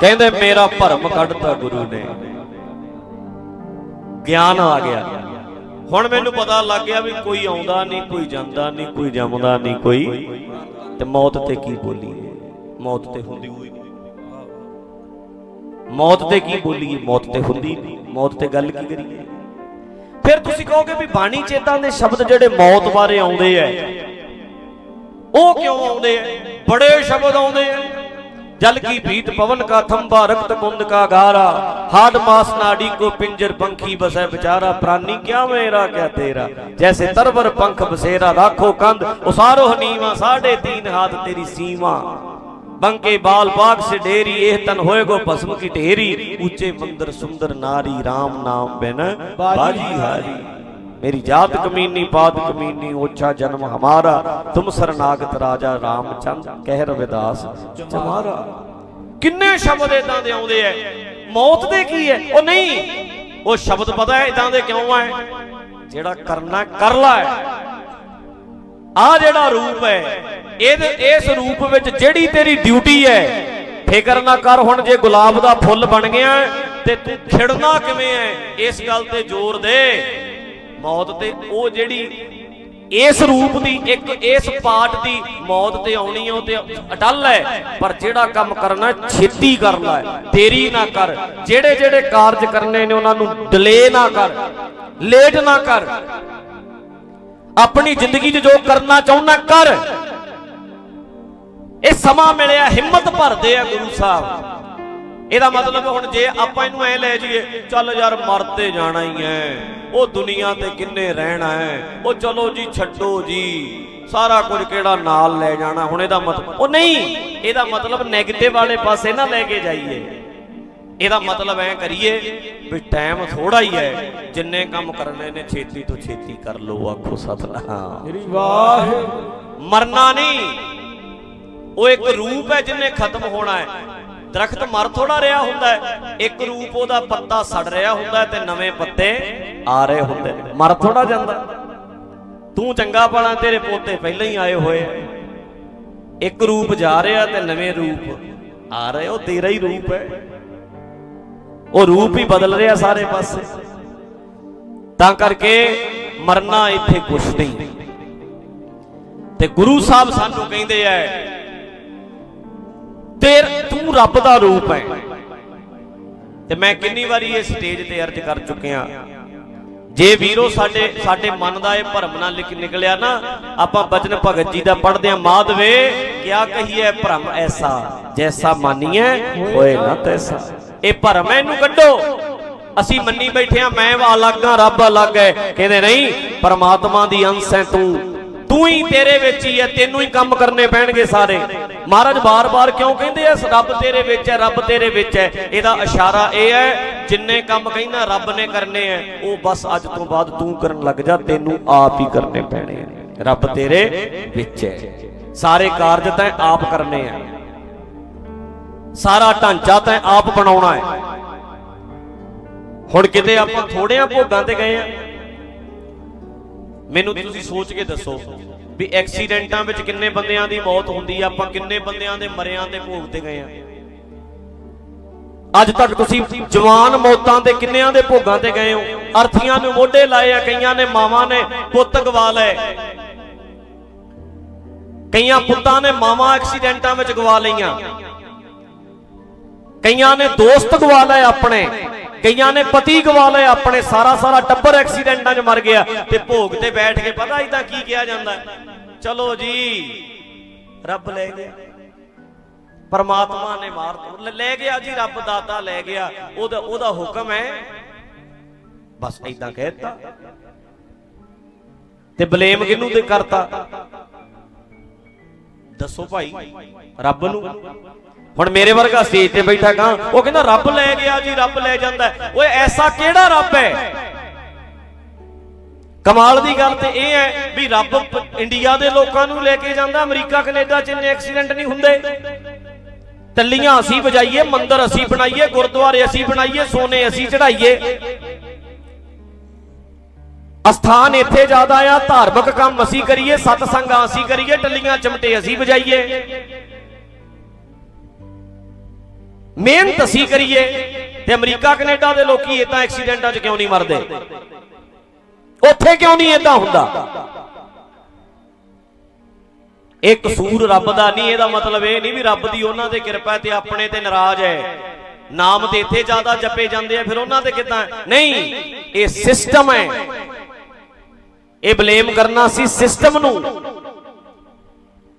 ਕਹਿੰਦੇ, ਮੇਰਾ ਭਰਮ ਕੱਢਤਾ ਗੁਰੂ ਨੇ। ਗਿਆਨ ਆ ਗਿਆ। ਹੁਣ ਮੈਨੂੰ ਪਤਾ ਲੱਗ ਗਿਆ ਵੀ ਕੋਈ ਆਉਂਦਾ ਨਹੀਂ, ਕੋਈ ਜਾਂਦਾ ਨਹੀਂ, ਕੋਈ ਜੰਮਦਾ ਨਹੀਂ, ਕੋਈ। ਤੇ ਮੌਤ ਤੇ ਕੀ ਬੋਲੀ? ਮੌਤ ਤੇ ਹੁੰਦੀ ਹੋਈ ਮੌਤ ਤੇ ਕੀ ਬੋਲੀਏ? ਮੌਤ ਤੇ ਹੁੰਦੀ ਨਹੀਂ। ਮੌਤ ਤੇ ਗੱਲ ਕੀ ਕਰੀਏ? ਫਿਰ ਤੁਸੀਂ ਕਹੋਗੇ ਵੀ ਬਾਣੀ ਚੇਤਾਂ ਦੇ ਸ਼ਬਦ ਜਿਹੜੇ ਮੌਤ ਬਾਰੇ ਆਉਂਦੇ ਐ, ਉਹ ਕਿਉਂ ਆਉਂਦੇ ਐ? ਬੜੇ ਸ਼ਬਦ ਆਉਂਦੇ ਐ। ਜਲ ਕੀ ਭੀਤ ਪਵਨ ਕਾ ਥੰਬਾ ਰਕਤ ਕੁੰਦ ਕਾ ਗਾਰਾ, ਹਾਦ ਮਾਸ ਨਾੜੀ ਕੋ ਪਿੰਜਰ ਪੰਖੀ ਬਸੈ ਵਿਚਾਰਾ, ਪ੍ਰਾਨੀ ਕਿਆ ਮੇਰਾ ਕਿਆ ਤੇਰਾ? ਜੈਸੇ ਤਰਵਰ ਪੰਖ ਬਸੇਰਾ, ਰਾਖੋ ਕੰਧ, ਉਸਾਰੋ ਹਨੀਵਾ, ਸਾਢੇ ਤੀਨ ਹੱਥ ਤੇਰੀ ਸੀਮਾ बंके बाल बाग से डेरी एह तन होए गो भस्म की ढेरी ऊंचे मंदिर सुंदर नारी राम नाम बिन बाजी हारी मेरी जात कमीनी पाद कमीनी ओछा जन्म हमारा तुम शरणागत राजा रामचंद ਕਹਿ ਰਵਿਦਾਸ ਜਮਾਰਾ ਕਿੰਨੇ ਸ਼ਬਦ ਇਦਾਂ ਦੇ ਆਉਂਦੇ ਐ ਮੌਤ ਦੇ ਕੀ ਐ ਉਹ ਨਹੀਂ ਉਹ ਸ਼ਬਦ ਪਤਾ ਹੈ ਇਦਾਂ ਦੇ ਕਿਉਂ ਐ ਜਿਹੜਾ ਕਰਨਾ ਕਰ ਲੈ ਆ ਜਿਹੜਾ ਰੂਪ ਹੈ, ਇਹਦੇ ਇਸ ਰੂਪ ਵਿੱਚ ਜਿਹੜੀ ਤੇਰੀ ਡਿਊਟੀ ਹੈ, ਫਿਕਰ ਨਾ ਕਰ ਹੁਣ ਜੇ ਗੁਲਾਬ ਦਾ ਫੁੱਲ ਬਣ ਗਿਆ ਤੇ ਤੂੰ ਖਿੜਨਾ ਕਿਵੇਂ ਐ ਇਸ ਗੱਲ ਤੇ ਜ਼ੋਰ ਦੇ। ਮੌਤ ਤੇ ਉਹ ਜਿਹੜੀ ਇਸ ਰੂਪ ਦੀ ਇੱਕ ਇਸ ਪਾਠ ਦੀ ਮੌਤ ਤੇ ਆਉਣੀ ਉਹ ਤੇ ਅਟਲ ਹੈ, ਪਰ ਜਿਹੜਾ ਕੰਮ ਕਰਨਾ ਛੇਤੀ ਕਰ ਲੈ, ਦੇਰੀ ਨਾ ਕਰ। ਜਿਹੜੇ ਜਿਹੜੇ ਕਾਰਜ ਕਰਨੇ ਨੇ, ਉਹਨਾਂ ਨੂੰ ਡਿਲੇ ਨਾ ਕਰ, ਲੇਟ ਨਾ ਕਰ। ਆਪਣੀ ਜ਼ਿੰਦਗੀ 'ਚ ਜੋ ਕਰਨਾ ਚਾਹੁੰਦਾ ਕਰ। ਇਹ ਸਮਾਂ ਮਿਲਿਆ, ਹਿੰਮਤ ਭਰਦੇ ਆ ਗੁਰੂ ਸਾਹਿਬ। ਇਹਦਾ ਮਤਲਬ ਹੁਣ ਜੇ ਆਪਾਂ ਇਹਨੂੰ ਐ ਲੈ ਜਾਈਏ, ਚੱਲ ਯਾਰ ਮਰਤੇ ਜਾਣਾ ਹੀ ਐ। ਉਹ ਦੁਨੀਆ ਤੇ ਕਿੰਨੇ ਰਹਿਣਾ ਐ। ਉਹ ਚਲੋ ਜੀ, ਛੱਡੋ ਜੀ। ਸਾਰਾ ਕੁਝ ਕਿਹੜਾ ਨਾਲ ਲੈ ਜਾਣਾ, ਹੁਣ ਇਹਦਾ ਮਤਲਬ ਉਹ ਨਹੀਂ, ਇਹਦਾ ਮਤਲਬ 네ਗੇਟਿਵ ਵਾਲੇ ਪਾਸੇ ਨਾ ਲੈ ਕੇ ਜਾਈਏ। ਇਹਦਾ ਮਤਲਬ ਐ ਕਰੀਏ ਵੀ ਟਾਈਮ ਥੋੜਾ ਹੀ ਹੈ ਜਿੰਨੇ ਕੰਮ ਕਰਨੇ ਨੇ ਛੇਤੀ ਤੋਂ ਛੇਤੀ ਕਰ ਲਓ ਆਖੋ ਸਤਨਾਮ। ਮੇਰੀ ਵਾਹ। ਮਰਨਾ ਨਹੀਂ। ਉਹ ਇੱਕ ਰੂਪ ਹੈ ਜਿੰਨੇ ਖਤਮ ਹੋਣਾ ਹੈ। ਦਰਖਤ ਮਰ ਥੋੜਾ ਰਿਹਾ ਹੁੰਦਾ ਹੈ। ਇੱਕ ਰੂਪ ਉਹਦਾ ਪੱਤਾ ਸੜ ਰਿਹਾ ਹੁੰਦਾ ਤੇ ਨਵੇਂ ਪੱਤੇ ਆ ਰਹੇ ਹੁੰਦੇ ਨੇ। ਮਰ ਥੋੜਾ ਜਾਂਦਾ। ਤੂੰ ਚੰਗਾ ਭਲਾ ਤੇਰੇ ਪੋਤੇ ਪਹਿਲਾਂ ਹੀ ਆਏ ਹੋਏ ਇੱਕ ਰੂਪ ਜਾ ਰਿਹਾ ਤੇ ਨਵੇਂ ਰੂਪ ਆ ਰਹੇ ਉਹ ਤੇਰਾ ਹੀ ਰੂਪ ਹੈ। ਉਹ ਰੂਪ ਹੀ ਬਦਲ ਰਿਹਾ ਸਾਰੇ ਪਾਸੇ। ਤਾਂ ਕਰਕੇ ਮਰਨਾ ਇੱਥੇ ਕੁਛ ਨਹੀਂ। ਤੇ ਗੁਰੂ ਸਾਹਿਬ ਸਾਨੂੰ ਕਹਿੰਦੇ ਐ, ਤੇਰ, ਤੂੰ ਰੱਬ ਦਾ ਰੂਪ ਹੈ ਤੇ ਮੈਂ ਕਿੰਨੀ ਵਾਰੀ ਇਹ ਸਟੇਜ ਤੇ ਅਰਜ਼ ਕਰ ਚੁੱਕਿਆ। ਜੇ ਵੀਰੋ ਸਾਡੇ ਸਾਡੇ ਮਨ ਦਾ ਇਹ ਭਰਮ ਨਾਲ ਲਿਖ ਨਿਕਲਿਆ ਨਾ, ਆਪਾਂ ਬਚਨ ਭਗਤ ਜੀ ਦਾ ਪੜ੍ਹਦੇ ਆ ਮਾਧਵੇ, ਕਿਆ ਕਹੀਏ ਭਰਮ ਐਸਾ, ਜੈਸਾ ਮਾਨੀਏ ਹੋਏ ਨਾ ਤੈਸਾ। ਇਹ ਭਰਮ ਹੈ ਇਹਨੂੰ ਕੱਢੋ। ਅਸੀਂ ਮੰਨੀ ਬੈਠੇ ਆ ਮੈਂ ਅਲੱਗ ਆ ਰੱਬ ਅਲੱਗ ਹੈ। ਕਹਿੰਦੇ ਨਹੀਂ, ਪਰਮਾਤਮਾ ਦੀ ਅੰਸ਼ ਹੈ ਤੂੰ। ਤੂੰ ਹੀ ਤੇਰੇ ਵਿੱਚ ਹੀ ਹੈ, ਤੈਨੂੰ ਹੀ ਕੰਮ ਕਰਨੇ ਪੈਣਗੇ ਸਾਰੇ। ਮਹਾਰਾਜ ਬਾਰ-ਬਾਰ ਕਿਉਂ ਕਹਿੰਦੇ ਆ, ਰੱਬ ਤੇਰੇ ਵਿੱਚ ਹੈ, ਰੱਬ ਤੇਰੇ ਵਿੱਚ ਹੈ। ਇਹਦਾ ਇਸ਼ਾਰਾ ਇਹ ਹੈ, ਜਿੰਨੇ ਕੰਮ ਕਹਿੰਦਾ, ਰੱਬ ਨੇ ਕਰਨੇ ਆ ਉਹ ਬਸ ਅੱਜ ਤੋਂ ਬਾਅਦ ਤੂੰ ਕਰਨ ਲੱਗ ਜਾ, ਤੈਨੂੰ ਆਪ ਹੀ ਕਰਨੇ ਪੈਣੇ ਆ। ਰੱਬ ਤੇਰੇ ਵਿੱਚ ਹੈ। ਸਾਰੇ ਕਾਰਜ ਤੈਂ ਆਪ ਕਰਨੇ ਆ। ਸਾਰਾ ਢਾਂਚਾ ਤੈਂ ਆਪ ਬਣਾਉਣਾ ਹੈ। ਹੁਣ ਕਿਤੇ ਆਪਾਂ ਥੋੜਿਆਂ ਭੋਗਾਂ ਤੇ ਗਏ ਆ। ਮੈਨੂੰ ਤੁਸੀਂ ਸੋਚ ਕੇ ਦੱਸੋ ਵੀ ਐਕਸੀਡੈਂਟਾਂ ਵਿੱਚ ਕਿੰਨੇ ਬੰਦਿਆਂ ਦੀ ਮੌਤ ਹੁੰਦੀ ਆ, ਆਪਾਂ ਕਿੰਨੇ ਬੰਦਿਆਂ ਦੇ ਮਰਿਆਂ ਦੇ ਭੋਗ ਤੇ ਗਏ ਆ। ਅੱਜ ਤੱਕ ਤੁਸੀਂ ਜਵਾਨ ਮੌਤਾਂ ਤੇ ਕਿੰਨਿਆਂ ਦੇ ਭੋਗਾਂ ਤੇ ਗਏ ਹੋ? ਅਰਥੀਆਂ ਨੂੰ ਮੋਢੇ ਲਾਏ ਆ, ਕਈਆਂ ਨੇ ਮਾਵਾਂ ਨੇ ਪੁੱਤ ਗਵਾ ਲਏ। ਕਈਆਂ ਪੁੱਤਾਂ ਨੇ ਮਾਵਾਂ ਐਕਸੀਡੈਂਟਾਂ ਵਿੱਚ ਗਵਾ ਲਈਆਂ। ਕਈਆਂ ਨੇ ਦੋਸਤ ਗਵਾ ਲਏ ਆਪਣੇ, ਕਈਆਂ ਨੇ ਪਤੀ ਗਵਾ ਲਏ ਆਪਣੇ, ਸਾਰਾ ਸਾਰਾ ਟੱਬਰ ਐਕਸੀਡੈਂਟਾਂ 'ਚ ਮਰ ਗਿਆ ਤੇ ਭੋਗ ਤੇ ਬੈਠ ਕੇ ਪਤਾ ਇਦਾਂ ਕੀ ਕਿਹਾ ਜਾਂਦਾ। ਚਲੋ ਜੀ, ਰੱਬ ਲੈ ਗਿਆ। ਪਰਮਾਤਮਾ ਨੇ ਮਾਰ ਲੈ ਗਿਆ ਜੀ, ਰੱਬ ਦਾਤਾ ਲੈ ਗਿਆ। ਉਹਦਾ ਉਹਦਾ ਹੁਕਮ ਹੈ, ਬਸ ਇਦਾਂ ਕਹਿਤਾ ਤੇ ਬਲੇਮ ਕਿਹਨੂੰ ਤੇ ਕਰਤਾ? ਦੱਸੋ ਭਾਈ, ਰੱਬ ਨੂੰ। ਹੁਣ ਮੇਰੇ ਵਰਗਾ ਸਟੇਜ ਤੇ ਬੈਠਾ ਕਾਂ ਉਹ ਕਹਿੰਦਾ, ਰੱਬ ਲੈ ਗਿਆ ਜੀ, ਰੱਬ ਲੈ ਜਾਂਦਾ ਹੈ। ਓਏ, ਐਸਾ ਕਿਹੜਾ ਰੱਬ ਹੈ? ਕਮਾਲ ਦੀ ਗੱਲ ਤੇ ਇਹ ਹੈ ਵੀ ਰੱਬ ਇੰਡੀਆ ਦੇ ਲੋਕਾਂ ਨੂੰ ਲੈ ਕੇ ਜਾਂਦਾ, ਅਮਰੀਕਾ, ਕੈਨੇਡਾ ਚ ਇੰਨੇ ਐਕਸੀਡੈਂਟ ਨਹੀਂ ਹੁੰਦੇ। ਟੱਲੀਆਂ ਅਸੀਂ ਵਜਾਈਏ, ਮੰਦਰ ਅਸੀਂ ਬਣਾਈਏ, ਗੁਰਦੁਆਰੇ ਅਸੀਂ ਬਣਾਈਏ, ਸੋਨੇ ਅਸੀਂ ਚੜਾਈਏ ਅਸਥਾਨ ਇੱਥੇ ਜ਼ਿਆਦਾ ਆ, ਧਾਰਮਿਕ ਕੰਮ ਅਸੀਂ ਕਰੀਏ, ਸਤਸੰਗਾਂ ਅਸੀਂ ਕਰੀਏ, ਟੱਲੀਆਂ, ਚਮਟੇ ਅਸੀਂ ਵਜਾਈਏ। ਮਿਹਨਤ ਅਸੀਂ ਕਰੀਏ ਤੇ ਅਮਰੀਕਾ, ਕੈਨੇਡਾ ਦੇ ਲੋਕੀ ਇਦਾਂ ਐਕਸੀਡੈਂਟਾਂ 'ਚ ਕਿਉਂ ਨਹੀਂ ਮਰਦੇ? ਉੱਥੇ ਕਿਉਂ ਨਹੀਂ ਇਦਾਂ ਹੁੰਦਾ? ਇਹ ਕਸੂਰ ਰੱਬ ਦਾ ਨਹੀਂ, ਇਹਦਾ ਮਤਲਬ ਇਹ ਨਹੀਂ ਵੀ ਰੱਬ ਦੀ ਉਹਨਾਂ ਦੇ ਕਿਰਪਾ ਤੇ ਆਪਣੇ ਤੇ ਨਾਰਾਜ਼ ਹੈ। ਨਾਮ ਤੇ ਇੱਥੇ ਜ਼ਿਆਦਾ ਜਪੇ ਜਾਂਦੇ ਆ, ਫਿਰ ਉਹਨਾਂ ਤੇ ਕਿਦਾਂ? ਨਹੀਂ, ਇਹ ਸਿਸਟਮ ਹੈ। ਇਹ ਬਲੇਮ ਕਰਨਾ ਸੀ ਸਿਸਟਮ ਨੂੰ।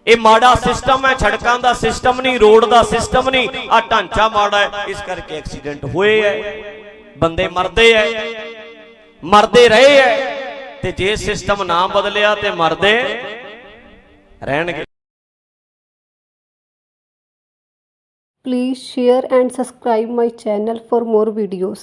ਇਹ ਮਾੜਾ ਸਿਸਟਮ ਹੈ, ਛੜਕਾਂ ਦਾ ਸਿਸਟਮ ਨਹੀਂ, ਰੋਡ ਦਾ ਸਿਸਟਮ ਨਹੀਂ ਆ ਢਾਂਚਾ ਮਾੜਾ ਹੈ, ਇਸ ਕਰਕੇ ਐਕਸੀਡੈਂਟ ਹੋਏ ਐ ਬੰਦੇ ਮਰਦੇ ਐ ਮਰਦੇ ਰਹੇ ਐ ਤੇ ਜੇ ਸਿਸਟਮ ਨਾ ਬਦਲਿਆ ਤੇ ਮਰਦੇ ਰਹਿਣਗੇ Please share and subscribe my channel for more videos.